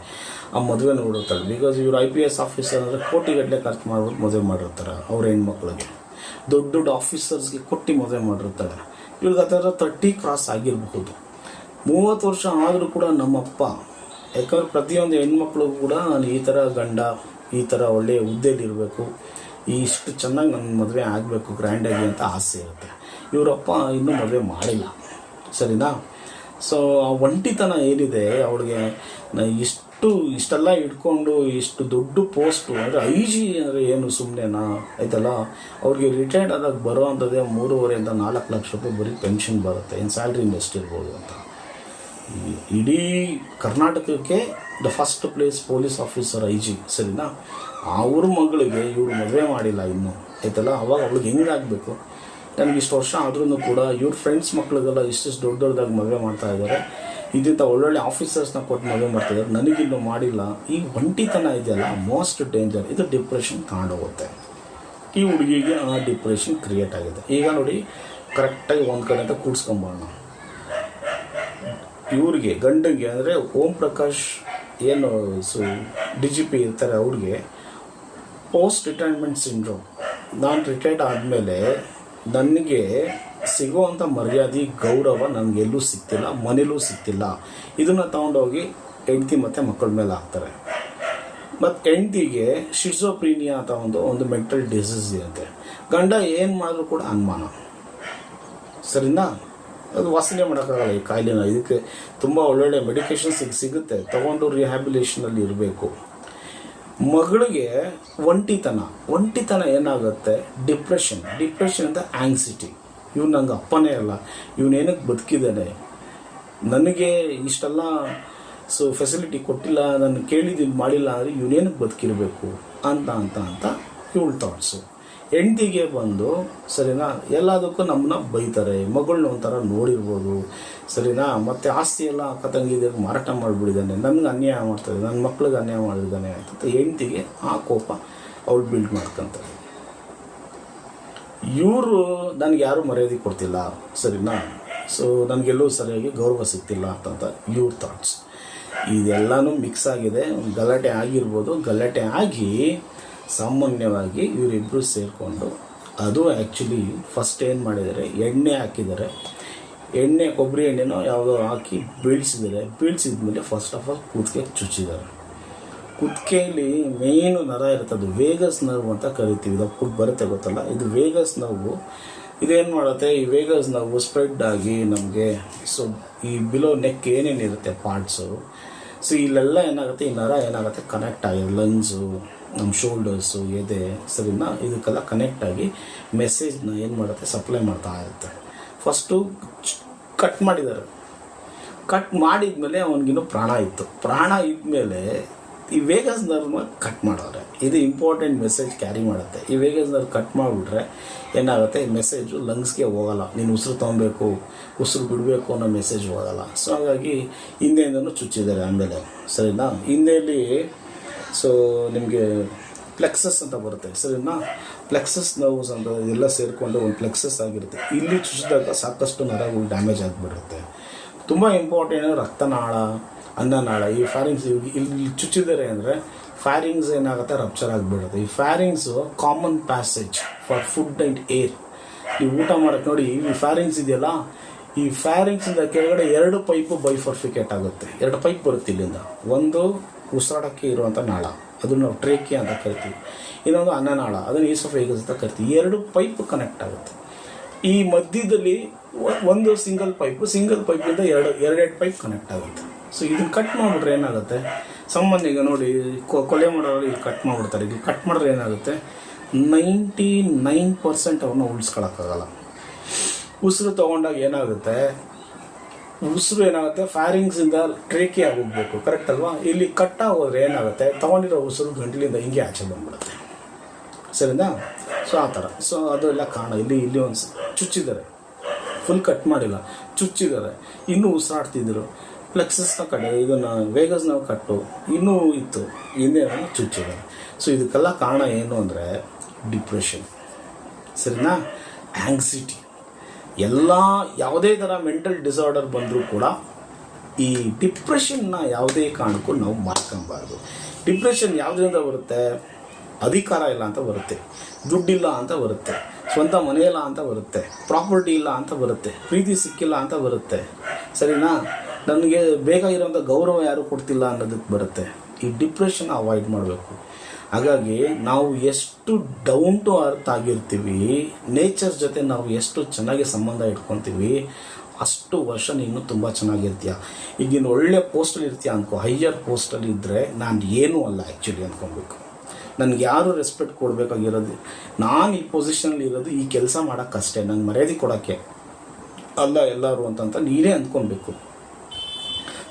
ಆ ಮದುವೆ ನೋಡಿರ್ತಾಳೆ ಬಿಕಾಸ್ ಇವ್ರು ಐ ಪಿ ಎಸ್ ಆಫೀಸರ್ ಅಂದರೆ ಕೋಟಿಗಟ್ಟಲೆ ಖರ್ಚು ಮಾಡ್ಬಿಟ್ಟು ಮದುವೆ ಮಾಡಿರ್ತಾರೆ ಅವ್ರ ಹೆಣ್ಮಕ್ಳಿಗೆ. ದೊಡ್ಡ ದೊಡ್ಡ ಆಫೀಸರ್ಸ್ಗೆ ಕೊಟ್ಟು ಮದುವೆ ಮಾಡಿರ್ತಾಳೆ ಇವ್ರಿಗೆ ಆ ಥರ ತರ್ಟಿ ಕ್ರಾಸ್ ಆಗಿರಬಹುದು. ಮೂವತ್ತು ವರ್ಷ ಆದರೂ ಕೂಡ ನಮ್ಮಪ್ಪ, ಯಾಕಂದ್ರೆ ಪ್ರತಿಯೊಂದು ಹೆಣ್ಮಕ್ಳು ಕೂಡ ನಾನು ಈ ಥರ ಗಂಡ, ಈ ಥರ ಒಳ್ಳೆಯ ಹುದ್ದೆಲಿರಬೇಕು ಇಷ್ಟು ಚೆನ್ನಾಗಿ ನನ್ನ ಮದುವೆ ಆಗಬೇಕು ಗ್ರ್ಯಾಂಡಾಗಿ ಅಂತ ಆಸೆ ಇರುತ್ತೆ. ಇವರಪ್ಪ ಇನ್ನೂ ಮದುವೆ ಮಾಡಿಲ್ಲ. ಸರಿನಾ? ಸೊ ಆ ಒಂಟಿತನ ಏನಿದೆ, ಅವಳಿಗೆ ಇಷ್ಟು, ಇಷ್ಟೆಲ್ಲ ಇಟ್ಕೊಂಡು, ಇಷ್ಟು ದೊಡ್ಡ ಪೋಸ್ಟು, ಅಂದರೆ ಐ ಜಿ ಅಂದರೆ ಏನು ಸುಮ್ಮನೆನಾ ಆಯ್ತಲ್ಲ? ಅವ್ರಿಗೆ ರಿಟೈರ್ಡ್ ಆದಾಗ ಬರೋ ಅಂಥದ್ದೇ ಮೂರುವರೆಯಿಂದ ನಾಲ್ಕು ಲಕ್ಷ ರೂಪಾಯಿ ಬರೀ ಪೆನ್ಷನ್ ಬರುತ್ತೆ. ಏನು ಸ್ಯಾಲ್ರಿ ಎಷ್ಟಿರ್ಬೋದು ಅಂತ. ಇಡೀ ಕರ್ನಾಟಕಕ್ಕೆ the first place police officer I G ಸರಿನಾ? ಅವ್ರ ಮಗಳಿಗೆ ಇವ್ರು ಮದುವೆ ಮಾಡಿಲ್ಲ ಇನ್ನೂ. ಆಯ್ತಲ್ಲ? ಅವಾಗ ಅವಳಿಗೆ ಹೆಂಗಾಗಬೇಕು ನನಗೆ ಇಷ್ಟು ವರ್ಷ ಆದ್ರೂ ಕೂಡ ಇವ್ರ ಫ್ರೆಂಡ್ಸ್ ಮಕ್ಳಿಗೆಲ್ಲ ಇಷ್ಟಿಷ್ಟು ದೊಡ್ಡ ದೊಡ್ಡದಾಗಿ ಮದುವೆ ಮಾಡ್ತಾ ಇದ್ದಾರೆ ಇದಿಂಥ ಒಳ್ಳೊಳ್ಳೆ ಆಫೀಸರ್ಸ್ನ ಕೊಟ್ಟು ಮದುವೆ ಮಾಡ್ತಿದ್ದಾರೆ ನನಗಿನ್ನೂ ಮಾಡಿಲ್ಲ. ಈ ಒಂಟಿತನ ಇದೆಯಲ್ಲ ಮೋಸ್ಟ್ ಡೇಂಜರ್ ಇದು ಡಿಪ್ರೆಷನ್ ತಗೊಂಡೋಗುತ್ತೆ ಈ ಹುಡುಗಿಗೆ ಆ ಡಿಪ್ರೆಷನ್ ಕ್ರಿಯೇಟ್ ಆಗಿದೆ. ಈಗ ನೋಡಿ ಕರೆಕ್ಟಾಗಿ ಒಂದು ಕಡೆ ಅಂತ ಕೂಡ್ಸ್ಕೊಂಬೋಣ ಇವ್ರಿಗೆ ಗಂಡಂಗೆ ಅಂದರೆ ಓಂ ಪ್ರಕಾಶ್ ಏನು ಸು ಡಿ ಜಿ ಪಿ ಇರ್ತಾರೆ ಅವ್ರಿಗೆ ಪೋಸ್ಟ್ ರಿಟೈರ್ಮೆಂಟ್ ಸಿಂಡ್ರೋಮ್. ನಾನು ರಿಟೈರ್ಡ್ ಆದಮೇಲೆ ನನಗೆ ಸಿಗುವಂಥ ಮರ್ಯಾದೆ, ಗೌರವ ನನಗೆಲ್ಲೂ ಸಿಗ್ತಿಲ್ಲ, ಮನೇಲೂ ಸಿಗ್ತಿಲ್ಲ. ಇದನ್ನು ತಗೊಂಡೋಗಿ ಹೆಂಡ್ತಿ ಮತ್ತು ಮಕ್ಕಳ ಮೇಲೆ ಹಾಕ್ತಾರೆ. ಮತ್ತು ಹೆಂಡ್ತಿಗೆ ಶಿಡ್ಸೋಪ್ರೀನಿಯಾ ಅಂತ ಒಂದು ಒಂದು ಮೆಂಟಲ್ ಡಿಸೀಸ್ ಇರುತ್ತೆ. ಗಂಡ ಏನು ಮಾಡಿದ್ರು ಕೂಡ ಅನುಮಾನ. ಸರಿನಾ? ಅದು ವಾಸನೆ ಮಾಡೋಕ್ಕಾಗಲ್ಲ ಈ ಕಾಯಿಲೆನ. ಇದಕ್ಕೆ ತುಂಬ ಒಳ್ಳೊಳ್ಳೆ ಮೆಡಿಕೇಷನ್ಸ್ ಸಿಗ್, ಸಿಗುತ್ತೆ. ತೊಗೊಂಡು ರಿಹ್ಯಾಬಿಲೇಷನಲ್ಲಿ ಇರಬೇಕು. ಮಗಳಿಗೆ ಒಂಟಿತನ. ಒಂಟಿತನ ಏನಾಗುತ್ತೆ? ಡಿಪ್ರೆಷನ್ ಡಿಪ್ರೆಷನ್ ಅಂತ ಆ್ಯಂಗ್ಸಿಟಿ ಇವ್ನು ನಂಗೆ ಅಪ್ಪನೇ ಅಲ್ಲ. ಇವನೇನಕ್ಕೆ ಬದುಕಿದ್ದಾನೆ? ನನಗೆ ಇಷ್ಟೆಲ್ಲ, ಸೊ ಫೆಸಿಲಿಟಿ ಕೊಟ್ಟಿಲ್ಲ, ನಾನು ಕೇಳಿದ್ದು ಮಾಡಿಲ್ಲ ಅಂದರೆ ಇವನೇನಕ್ಕೆ ಬದುಕಿರಬೇಕು? ಅಂತ ಅಂತ ಅಂತ ಇವಳು ಥಾಟ್ಸು ಹೆಂಡ್ತಿಗೆ ಬಂದು, ಸರಿನಾ, ಎಲ್ಲದಕ್ಕೂ ನಮ್ಮನ್ನ ಬೈತಾರೆ. ಮಗಳನ್ನ ಒಂಥರ ನೋಡಿರ್ಬೋದು. ಸರಿನಾ, ಮತ್ತು ಆಸ್ತಿ ಎಲ್ಲ ಅಕ್ಕ ತಂಗಿದಿರಿಗೆ ಮಾರಾಟ ಮಾಡಿಬಿಟ್ಟಿದ್ದಾನೆ. ನನಗೆ ಅನ್ಯಾಯ ಮಾಡ್ತಾರೆ ನನ್ನ ಮಕ್ಳಿಗೆ ಅನ್ಯಾಯ ಮಾಡಿದ್ದಾನೆ ಅಂತ ಹೆಂಡತಿಗೆ ಆ ಕೋಪ ಅವಳು ಬಿಲ್ಡ್ ಮಾಡ್ಕೊಂತಾರೆ. ಇವರು ನನಗೆ ಯಾರೂ ಮರ್ಯಾದೆ ಕೊಡ್ತಿಲ್ಲ. ಸರಿನಾ? ಸೊ ನನಗೆಲ್ಲೂ ಸರಿಯಾಗಿ ಗೌರವ ಸಿಗ್ತಿಲ್ಲ ಅಂತಂತ ಇವ್ರ ಥಾಟ್ಸ್ ಇದೆಲ್ಲನೂ ಮಿಕ್ಸ್ ಆಗಿದೆ. ಗಲಾಟೆ ಆಗಿರ್ಬೋದು. ಗಲಾಟೆ ಆಗಿ ಸಾಮಾನ್ಯವಾಗಿ ಇವರಿಬ್ಬರು ಸೇರಿಕೊಂಡು, ಅದು ಆ್ಯಕ್ಚುಲಿ ಫಸ್ಟ್ ಏನು ಮಾಡಿದ್ದಾರೆ, ಎಣ್ಣೆ ಹಾಕಿದ್ದಾರೆ. ಎಣ್ಣೆ, ಕೊಬ್ಬರಿ ಎಣ್ಣೆನೋ ಯಾವುದೋ ಹಾಕಿ ಬೀಳ್ಸಿದ್ದಾರೆ. ಬೀಳ್ಸಿದ್ಮೇಲೆ ಫಸ್ಟ್ ಆಫ್ ಆಲ್ ಕೂತ್ಕೆ ಚುಚ್ಚಿದ್ದಾರೆ. ಕುತ್ತಿಗೆಯಲ್ಲಿ ಮೇನು ನರ ಇರುತ್ತೆ, ಅದು ವೇಗಸ್ ನರ್ವ್ ಅಂತ ಕರಿತೀವಿ. ಇದು ಫುಡ್ ಬರುತ್ತೆ ಗೊತ್ತಲ್ಲ? ಇದು ವೇಗಸ್ ನರ್ವು ಇದೇನು ಮಾಡುತ್ತೆ? ಈ ವೇಗಸ್ ನರ್ವು ಸ್ಪ್ರೆಡ್ ಆಗಿ ನಮಗೆ ಸೊ ಈ ಬಿಲೋ ನೆಕ್ ಏನೇನಿರುತ್ತೆ ಪಾರ್ಟ್ಸು ಸೊ ಇಲ್ಲೆಲ್ಲ ಏನಾಗುತ್ತೆ? ಈ ನರ ಏನಾಗುತ್ತೆ? ಕನೆಕ್ಟ್ ಆಗಿ ಲಂಗ್ಸು ನಮ್ಮ ಶೋಲ್ಡರ್ಸು ಎದೆ ಸರಿನಾ ಇದಕ್ಕೆಲ್ಲ ಕನೆಕ್ಟ್ ಆಗಿ ಮೆಸೇಜ್ನ ಏನು ಮಾಡುತ್ತೆ? ಸಪ್ಲೈ ಮಾಡ್ತಾ ಇರುತ್ತೆ. ಫಸ್ಟು ಕಟ್ ಮಾಡಿದ್ದಾರೆ. ಕಟ್ ಮಾಡಿದ್ಮೇಲೆ ಅವನಿಗಿನ್ನೂ ಪ್ರಾಣ ಇತ್ತು. ಪ್ರಾಣ ಇದ್ಮೇಲೆ ಈ ವೇಗಸ್ ನರ್ವ್ನ ಕಟ್ ಮಾಡೋರೆ. ಇದು ಇಂಪಾರ್ಟೆಂಟ್ ಮೆಸೇಜ್ ಕ್ಯಾರಿ ಮಾಡುತ್ತೆ. ಈ ವೇಗಸ್ ನರ್ವ್ ಕಟ್ ಮಾಡಿಬಿಟ್ರೆ ಏನಾಗುತ್ತೆ? ಈ ಮೆಸೇಜು ಲಂಗ್ಸ್ಗೆ ಹೋಗಲ್ಲ. ನೀನು ಉಸಿರು ತೊಗೊಬೇಕು, ಉಸಿರು ಬಿಡಬೇಕು ಅನ್ನೋ ಮೆಸೇಜ್ ಹೋಗಲ್ಲ. ಸೊ ಹಾಗಾಗಿ ಹಿಂದೆಯಿಂದನೂ ಚುಚ್ಚಿದ್ದಾರೆ ಆಮೇಲೆ. ಸರಿನಾ? ಹಿಂದೆಯಲ್ಲಿ ಸೊ ನಿಮಗೆ ಪ್ಲೆಕ್ಸಸ್ ಅಂತ ಬರುತ್ತೆ. ಸರಿನಾ? ಪ್ಲೆಕ್ಸಸ್ ನರ್ವ್ಸ್ ಅಂತ ಎಲ್ಲ ಸೇರಿಕೊಂಡು ಒಂದು ಪ್ಲೆಕ್ಸಸ್ ಆಗಿರುತ್ತೆ. ಇಲ್ಲಿ ಚುಚ್ಚಿದಾಗ ಸಾಕಷ್ಟು ನರಗಳು ಡ್ಯಾಮೇಜ್ ಆಗಿಬಿಡುತ್ತೆ. ತುಂಬ ಇಂಪಾರ್ಟೆಂಟ್ ರಕ್ತನಾಳ, ಅನ್ನನಾಳ. ಈ ಫ್ಯಾರಿಂಗ್ಸ್ ಇಲ್ಲಿ ಚುಚ್ಚಿದ್ದಾರೆ ಅಂದರೆ ಫ್ಯಾರಿಂಗ್ಸ್ ಏನಾಗುತ್ತೆ? ರಪ್ಚರ್ ಆಗಿಬಿಡುತ್ತೆ. ಈ pharynx common passage for food and air ನೀವು ಊಟ ಮಾಡೋಕ್ಕೆ ನೋಡಿ, ಈ ಫ್ಯಾರಿಂಗ್ಸ್ ಇದೆಯಲ್ಲ? ಈ ಫ್ಯಾರಿಂಗ್ಸಿಂದ ಕೆಳಗಡೆ ಎರಡು ಪೈಪು ಬೈಫರ್ಫಿಕೇಟ್ ಆಗುತ್ತೆ. ಎರಡು ಪೈಪ್ ಬರುತ್ತೆ ಇಲ್ಲಿಂದ. ಒಂದು ಉಸಿರಾಡೋಕ್ಕೆ ಇರುವಂಥ ನಾಳ. ಅದನ್ನು ನಾವು ಟ್ರೇಕಿ ಅಂತ ಕರಿತೀವಿ. ಇನ್ನೊಂದು ಅನ್ನನಾಳ ಅದನ್ನು ಈಸೋಫೇಗಸ್ ಅಂತ ಕರಿತೀವಿ. ಎರಡು ಪೈಪ್ ಕನೆಕ್ಟ್ ಆಗುತ್ತೆ. ಈ ಮಧ್ಯದಲ್ಲಿ ಒಂದು ಸಿಂಗಲ್ ಪೈಪು ಸಿಂಗಲ್ ಪೈಪಿಂದ ಎರಡು, ಎರಡೆರಡು ಪೈಪ್ ಕನೆಕ್ಟ್ ಆಗುತ್ತೆ. ಸೊ ಇದನ್ನು ಕಟ್ ಮಾಡಿಬಿಟ್ರೆ ಏನಾಗುತ್ತೆ? ಸಾಮಾನ್ಯ ಈಗ ನೋಡಿ ಕೊಲೆ ಮಾಡೋರು ಇಲ್ಲಿ ಕಟ್ ಮಾಡಿಬಿಡ್ತಾರೆ. ಇಲ್ಲಿ ಕಟ್ ಮಾಡಿದ್ರೆ ಏನಾಗುತ್ತೆ? ನೈಂಟಿ ನೈನ್ ಪರ್ಸೆಂಟ್ ಅವ್ರನ್ನ ಉಳಿಸ್ಕೊಳಕ್ಕಾಗಲ್ಲ. ಉಸಿರು ತೊಗೊಂಡಾಗ ಏನಾಗುತ್ತೆ? ಉಸಿರು ಏನಾಗುತ್ತೆ? ಫೈರಿಂಗ್ಸಿಂದ ಟ್ರೇಕಿ ಆಗಿ ಹೋಗ್ಬೇಕು ಕರೆಕ್ಟ್ ಅಲ್ವಾ? ಇಲ್ಲಿ ಕಟ್ ಆಗೋದ್ರೆ ಏನಾಗುತ್ತೆ? ತಗೊಂಡಿರೋ ಉಸಿರು ಗಂಟಲಿಂದ ಹಿಂಗೆ ಆಚೆ ಬಂದ್ಬಿಡುತ್ತೆ. ಸರಿನಾ? ಸೊ ಆ ಥರ. ಸೊ ಅದು ಎಲ್ಲ ಕಾರಣ. ಇಲ್ಲಿ ಇಲ್ಲಿ ಒಂದು ಚುಚ್ಚಿದ್ದಾರೆ. ಫುಲ್ ಕಟ್ ಮಾಡಿಲ್ಲ. ಚುಚ್ಚಿದ್ದಾರೆ. ಇನ್ನೂ ಉಸಿರಾಡ್ತಿದ್ರು ಪ್ಲೆಕ್ಸಸ್ನ ಕಡೆ, ಇದನ್ನು ವೇಗಸ್ನ ಕಟ್ಟು ಇನ್ನೂ ಇತ್ತು. ಹಿಂದೆ ಚುಚ್ಚಿದ್ದಾರೆ. ಸೊ ಇದಕ್ಕೆಲ್ಲ ಕಾರಣ ಏನು ಅಂದರೆ ಡಿಪ್ರೆಷನ್ ಸರಿನಾ? ಆಂಗ್ಸಿಟಿ ಎಲ್ಲ ಯಾವುದೇ ಥರ ಮೆಂಟಲ್ ಡಿಸಾರ್ಡರ್ ಬಂದರೂ ಕೂಡ ಈ ಡಿಪ್ರೆಷನ್ನ ಯಾವುದೇ ಕಾರಣಕ್ಕೂ ನಾವು ಮಾಡ್ಕೊಬಾರ್ದು ಡಿಪ್ರೆಷನ್ ಯಾವುದರಿಂದ ಬರುತ್ತೆ? ಅಧಿಕಾರ ಇಲ್ಲ ಅಂತ ಬರುತ್ತೆ. ದುಡ್ಡಿಲ್ಲ ಅಂತ ಬರುತ್ತೆ. ಸ್ವಂತ ಮನೆ ಇಲ್ಲ ಅಂತ ಬರುತ್ತೆ. ಪ್ರಾಪರ್ಟಿ ಇಲ್ಲ ಅಂತ ಬರುತ್ತೆ. ಪ್ರೀತಿ ಸಿಕ್ಕಿಲ್ಲ ಅಂತ ಬರುತ್ತೆ. ಸರಿನಾ? ನನಗೆ ಬೇಕಾಗಿರೋಂಥ ಗೌರವ ಯಾರು ಕೊಡ್ತಿಲ್ಲ ಅನ್ನೋದಕ್ಕೆ ಬರುತ್ತೆ. ಈ ಡಿಪ್ರೆಷನ್ ಅವಾಯ್ಡ್ ಮಾಡಬೇಕು. ಹಾಗಾಗಿ ನಾವು ಎಷ್ಟು ಡೌನ್ ಟು ಅರ್ತ್ ಆಗಿರ್ತೀವಿ ನೇಚರ್ ಜೊತೆ ನಾವು ಎಷ್ಟು ಚೆನ್ನಾಗಿ ಸಂಬಂಧ ಇಟ್ಕೊತೀವಿ, ಅಷ್ಟು ವರ್ಷ ನೀನು ತುಂಬ ಚೆನ್ನಾಗಿರ್ತೀಯ. ಈಗ ನೀನು ಒಳ್ಳೆ ಪೋಸ್ಟಲ್ಲಿ ಇರ್ತೀಯ ಅನ್ಕೋ ಹೈಯರ್ ಪೋಸ್ಟಲ್ಲಿ ಇದ್ದರೆ ನಾನು ಏನೂ ಅಲ್ಲ ಆ್ಯಕ್ಚುಲಿ ಅಂದ್ಕೊಬೇಕು ನನಗೆ ಯಾರು ರೆಸ್ಪೆಕ್ಟ್ ಕೊಡಬೇಕಾಗಿರೋದು, ನಾನು ಈ ಪೊಸಿಷನಲ್ಲಿ ಇರೋದು ಈ ಕೆಲಸ ಮಾಡೋಕ್ಕಷ್ಟೇ ನಂಗೆ ಮರ್ಯಾದೆ ಕೊಡೋಕ್ಕೆ ಅಲ್ಲ ಎಲ್ಲರೂ ಅಂತಂತ ನೀನೇ ಅಂದ್ಕೊಬೇಕು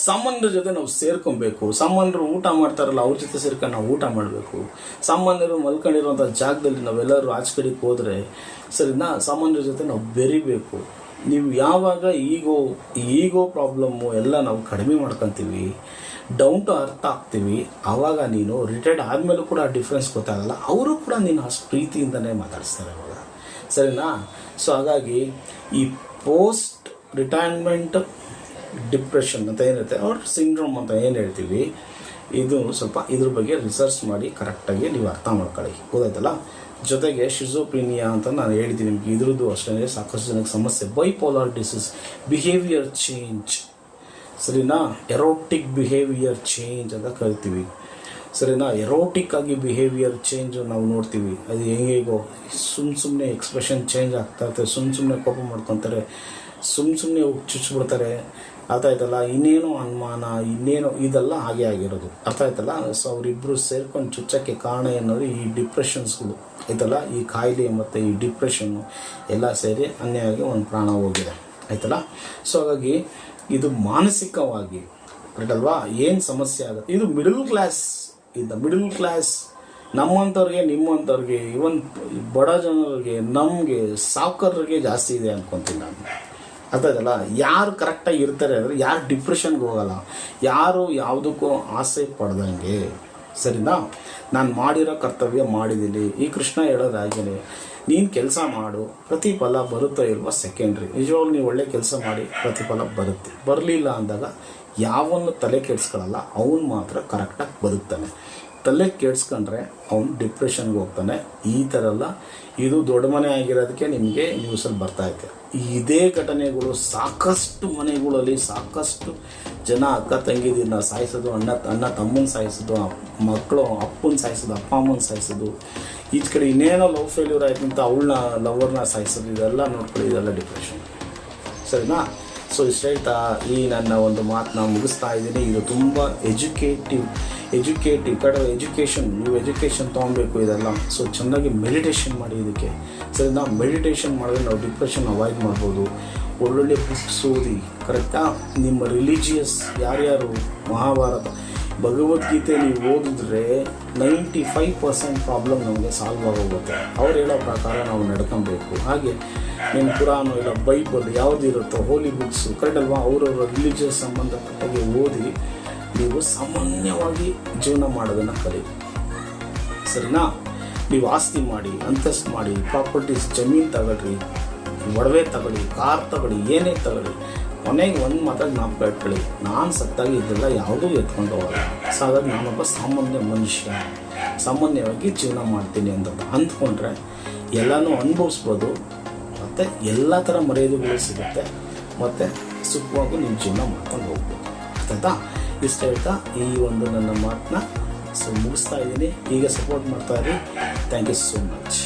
ಸಾಮಾನ್ಯರ ಜೊತೆ ನಾವು ಸೇರ್ಕೊಬೇಕು. ಸಾಮಾನ್ಯರು ಊಟ ಮಾಡ್ತಾರಲ್ಲ, ಅವ್ರ ಜೊತೆ ಸೇರ್ಕೊಂಡು ನಾವು ಊಟ ಮಾಡಬೇಕು. ಸಾಮಾನ್ಯರು ಮಲ್ಕೊಂಡಿರುವಂಥ ಜಾಗದಲ್ಲಿ ನಾವೆಲ್ಲರೂ ಆಚೆ ಕಡೆಗೆ ಹೋದರೆ ಸರಿನಾ ಸಾಮಾನ್ಯರ ಜೊತೆ ನಾವು ಬೆರಿಬೇಕು. ನೀವು ಯಾವಾಗ ಈಗೋ ಈಗೋ ಪ್ರಾಬ್ಲಮ್ಮು ಎಲ್ಲ ನಾವು ಕಡಿಮೆ ಮಾಡ್ಕೊತೀವಿ ಡೌನ್ ಟು ಅರ್ಥ ಆಗ್ತೀವಿ ಆವಾಗ ನೀನು ರಿಟೈರ್ಡ್ ಆದಮೇಲೂ ಕೂಡ ಡಿಫ್ರೆನ್ಸ್ ಗೊತ್ತಾಗಲ್ಲ. ಅವರು ಕೂಡ ನೀನು ಅಷ್ಟು ಪ್ರೀತಿಯಿಂದನೇ ಮಾತಾಡಿಸ್ತಾರೆ ಅವಾಗ ಸರಿನಾ? ಸೊ, ಹಾಗಾಗಿ ಈ ಪೋಸ್ಟ್ ರಿಟೈರ್ಮೆಂಟ್ ಡಿಪ್ರೆಷನ್ ಅಂತ ಏನಿರುತ್ತೆ, ಅವ್ರ ಸಿಂಡ್ರೋಮ್ ಅಂತ ಏನು ಹೇಳ್ತೀವಿ, ಇದು ಸ್ವಲ್ಪ ಇದ್ರ ಬಗ್ಗೆ ರಿಸರ್ಚ್ ಮಾಡಿ ಕರೆಕ್ಟಾಗಿ ನೀವು ಅರ್ಥ ಮಾಡ್ಕೊಳ್ಳಿ. ಗೊತ್ತಾಯ್ತಲ್ಲ? ಜೊತೆಗೆ ಶಿಜೋಪ್ರೀನಿಯಾ ಅಂತ ನಾನು ಹೇಳಿದ್ದೀನಿ ನಿಮ್ಗೆ, ಇದ್ರದ್ದು ಅಷ್ಟೇ ಸಾಕಷ್ಟು ಜನಕ್ಕೆ ಸಮಸ್ಯೆ. ಬೈಪೋಲಾರ್ ಡಿಸೀಸ್ ಬಿಹೇವಿಯರ್ ಚೇಂಜ್ ಸರಿನಾ? ಎರೋಟಿಕ್ ಬಿಹೇವಿಯರ್ ಚೇಂಜ್ ಅಂತ ಕರಿತೀವಿ. ಸರಿನಾ? ಎರೋಟಿಕ್ ಆಗಿ ಬಿಹೇವಿಯರ್ ಚೇಂಜ್ ನಾವು ನೋಡ್ತೀವಿ. ಅದು ಹೆಂಗೆ ಹೇಗೋ ಸುಮ್ಮ ಸುಮ್ಮನೆ ಎಕ್ಸ್ಪ್ರೆಷನ್ ಚೇಂಜ್ ಆಗ್ತಾ ಇರ್ತದೆ ಸುಮ್ಮ ಸುಮ್ಮನೆ ಕೋಪ ಮಾಡ್ಕೊತಾರೆ ಸುಮ್ಮ ಸುಮ್ಮನೆ ಚುಚ್ಚಿಬಿಡ್ತಾರೆ ಅರ್ಥ ಆಯ್ತಲ್ಲ? ಇನ್ನೇನು ಅನುಮಾನ, ಇನ್ನೇನು ಇದೆಲ್ಲ ಹಾಗೆ ಆಗಿರೋದು. ಅರ್ಥ ಆಯ್ತಲ್ಲ? ಸೊ ಅವರಿಬ್ಬರು ಸೇರ್ಕೊಂಡು ಚುಚ್ಚಕ್ಕೆ ಕಾರಣ ಏನಂದರೆ ಈ ಡಿಪ್ರೆಷನ್ಸ್ಗಳು. ಆಯ್ತಲ್ಲ? ಈ ಕಾಯಿಲೆ ಮತ್ತು ಈ ಡಿಪ್ರೆಷನ್ನು ಎಲ್ಲ ಸೇರಿ ಅನ್ಯಾಯವಾಗಿ ಒಂದು ಪ್ರಾಣ ಹೋಗಿದೆ. ಆಯ್ತಲ್ಲ? ಸೊ ಹಾಗಾಗಿ ಇದು ಮಾನಸಿಕವಾಗಿ ಕರೆಕ್ಟ್ ಅಲ್ವಾ? ಏನು ಸಮಸ್ಯೆ ಆಗುತ್ತೆ? ಇದು ಮಿಡಲ್ ಕ್ಲಾಸ್ ಇದ್ದ ಮಿಡಲ್ ಕ್ಲಾಸ್ ನಮ್ಮಂಥವ್ರಿಗೆ, ನಿಮ್ಮಂಥವ್ರಿಗೆ ಇವನ್ ಬಡ ಜನರಿಗೆ, ನಮಗೆ ಸಾವುಕಾರರಿಗೆ ಜಾಸ್ತಿ ಇದೆ ಅನ್ಕೊತೀನಿ ನಾನು. ಅರ್ಥ ಯಾರು ಕರೆಕ್ಟಾಗಿ ಇರ್ತಾರೆ ಅಂದರೆ ಯಾರು ಡಿಪ್ರೆಷನ್ಗೆ ಹೋಗಲ್ಲ. ಯಾರು ಯಾವುದಕ್ಕೂ ಆಸೆ ಪಡ್ದಂಗೆ. ಸರಿನಾ? ನಾನು ಮಾಡಿರೋ ಕರ್ತವ್ಯ ಮಾಡಿದ್ದೀನಿ. ಈ ಕೃಷ್ಣ ಹೇಳೋದು ನೀನು ಕೆಲಸ ಮಾಡು, ಪ್ರತಿಫಲ ಬರುತ್ತೋ ಇಲ್ವೋ ಸೆಕೆಂಡ್ರಿ ನಿಜವಾಗ್ಲೂ ನೀವು ಒಳ್ಳೆ ಕೆಲಸ ಮಾಡಿ ಪ್ರತಿಫಲ ಬರುತ್ತೆ. ಬರಲಿಲ್ಲ ಅಂದಾಗ ಯಾವನ್ನು ತಲೆ ಕೆಡಿಸ್ಕೊಳ್ಳಲ್ಲ ಅವನು ಮಾತ್ರ ಕರೆಕ್ಟಾಗಿ ಬದುಕ್ತಾನೆ. ತಲೆ ಕೆಡ್ಸ್ಕೊಂಡ್ರೆ ಅವನು ಡಿಪ್ರೆಷನ್ಗೆ ಹೋಗ್ತಾನೆ. ಈ ಥರ ಎಲ್ಲ ಇದು ದೊಡ್ಡ ಮನೆ ಆಗಿರೋದಕ್ಕೆ ನಿಮಗೆ ನ್ಯೂಸಲ್ಲಿ ಬರ್ತಾ ಇದೆ. ಇದೇ ಘಟನೆಗಳು ಸಾಕಷ್ಟು ಮನೆಗಳಲ್ಲಿ ಸಾಕಷ್ಟು ಜನ ಅಕ್ಕ ತಂಗಿದಿನ ಸಾಯಿಸೋದು ಅಣ್ಣ ಅಣ್ಣ ತಮ್ಮನ ಸಾಯಿಸೋದು ಮಕ್ಕಳು, ಅಪ್ಪನ ಸಾಯಿಸೋದು ಅಪ್ಪ ಅಮ್ಮನ ಸಾಯಿಸೋದು ಈಚ ಕಡೆ ಇನ್ನೇನೋ ಲವ್ ಫೇಲ್ಯೂರ್ ಆಯ್ತು ಅಂತ ಅವಳನ್ನ ಲವರ್ನ ಸಾಯಿಸೋದು ಇದೆಲ್ಲ ನೋಡ್ಕೊಳ್ಳಿ, ಇದೆಲ್ಲ ಡಿಪ್ರೆಷನ್ ಸರಿನಾ? ಸೊ ಇಷ್ಟ ಹೇಳ್ತಾ ಈ ನನ್ನ ಒಂದು ಮಾತನ್ನ ಮುಗಿಸ್ತಾ ಇದ್ದೀನಿ. ಇದು ತುಂಬ ಎಜುಕೇಟಿವ್ ಎಜುಕೇಟಿವ್ ಕಡೆ ಎಜುಕೇಷನ್ ನೀವು ಎಜುಕೇಷನ್ ತೊಗೊಬೇಕು ಇದೆಲ್ಲ. ಸೊ ಚೆನ್ನಾಗಿ ಮೆಡಿಟೇಷನ್ ಮಾಡಿ ಇದಕ್ಕೆ. ಸರಿ ನಾವು ಮೆಡಿಟೇಷನ್ ಮಾಡಿದ್ರೆ ನಾವು ಡಿಪ್ರೆಷನ್ ಅವಾಯ್ಡ್ ಮಾಡ್ಬೋದು. ಒಳ್ಳೊಳ್ಳೆ ಬುಕ್ಸ್ ಓದಿ ಕರೆಕ್ಟಾ ನಿಮ್ಮ ರಿಲಿಜಿಯಸ್ ಯಾರ್ಯಾರು ಮಹಾಭಾರತ ಭಗವದ್ಗೀತೆ ನೀವು ಓದಿದ್ರೆ ನೈಂಟಿ ಫೈವ್ ಪರ್ಸೆಂಟ್ ಪ್ರಾಬ್ಲಮ್ ನಮಗೆ ಸಾಲ್ವ್ ಆಗೋಗುತ್ತೆ. ಅವ್ರು ಹೇಳೋ ಪ್ರಕಾರ ನಾವು ನಡ್ಕೊಬೇಕು. ಹಾಗೆ ನಿಮ್ಮ ಪುರಾಣ ಇಲ್ಲ, ಬೈಬಲ್ ಯಾವುದಿರುತ್ತೋ ಹೋಲಿ ಬುಕ್ಸು ಕರೆಕ್ಟಲ್ವಾ ಅವರವ್ರ ರಿಲಿಜಿಯಸ್ ಸಂಬಂಧಪಟ್ಟಾಗೆ ಓದಿ ನೀವು ಸಾಮಾನ್ಯವಾಗಿ ಜೀವನ ಮಾಡೋದನ್ನು ಕಲಿ. ಸರಿನಾ? ನೀವು ಆಸ್ತಿ ಮಾಡಿ, ಅಂತಸ್ತು ಮಾಡಿ ಪ್ರಾಪರ್ಟೀಸ್ ಜಮೀನು ತಗೊಳ್ರಿ, ಒಡವೆ ತಗೊಳ್ಳಿ, ಕಾರ್ ತಗೊಳ್ಳಿ, ಏನೇ ತಗೊಳ್ಳಿ ಕೊನೆಗೆ ಒಂದು ಮಾತ್ರ ಜ್ಞಾಪಕ ಇಟ್ಕೊಳ್ಳಿ ನಾನು ಸತ್ತಾಗಿ ಇದೆಲ್ಲ ಯಾವುದೂ ಎತ್ಕೊಂಡು ಹೋಗಲ್ಲ. ಸೊ ಹಾಗಾಗಿ ನಾನೊಬ್ಬ ಸಾಮಾನ್ಯ ಮನುಷ್ಯ. ಸಾಮಾನ್ಯವಾಗಿ ಜೀವನ ಮಾಡ್ತೀನಿ ಅಂತ ಅಂದ್ಕೊಂಡ್ರೆ ಎಲ್ಲನೂ ಅನುಭವಿಸ್ಬೋದು. ಮತ್ತು ಎಲ್ಲ ಥರ ಮರ್ಯಾದೆಗಳು ಸಿಗುತ್ತೆ. ಮತ್ತು ಸುಖವಾಗಿ ನೀವು ಜೀವನ ಮಾಡ್ಕೊಂಡು ಹೋಗ್ಬೋದು. ಆಯ್ತಾ ಇಷ್ಟ ಹೇಳ್ತಾ ಈ ಒಂದು ನನ್ನ ಮಾತನ್ನ ಸೊ ಮುಗಿಸ್ತಾ ಇದ್ದೀನಿ. ಈಗ ಸಪೋರ್ಟ್ ಮಾಡ್ತಾ ಇರಿ. Thank you so much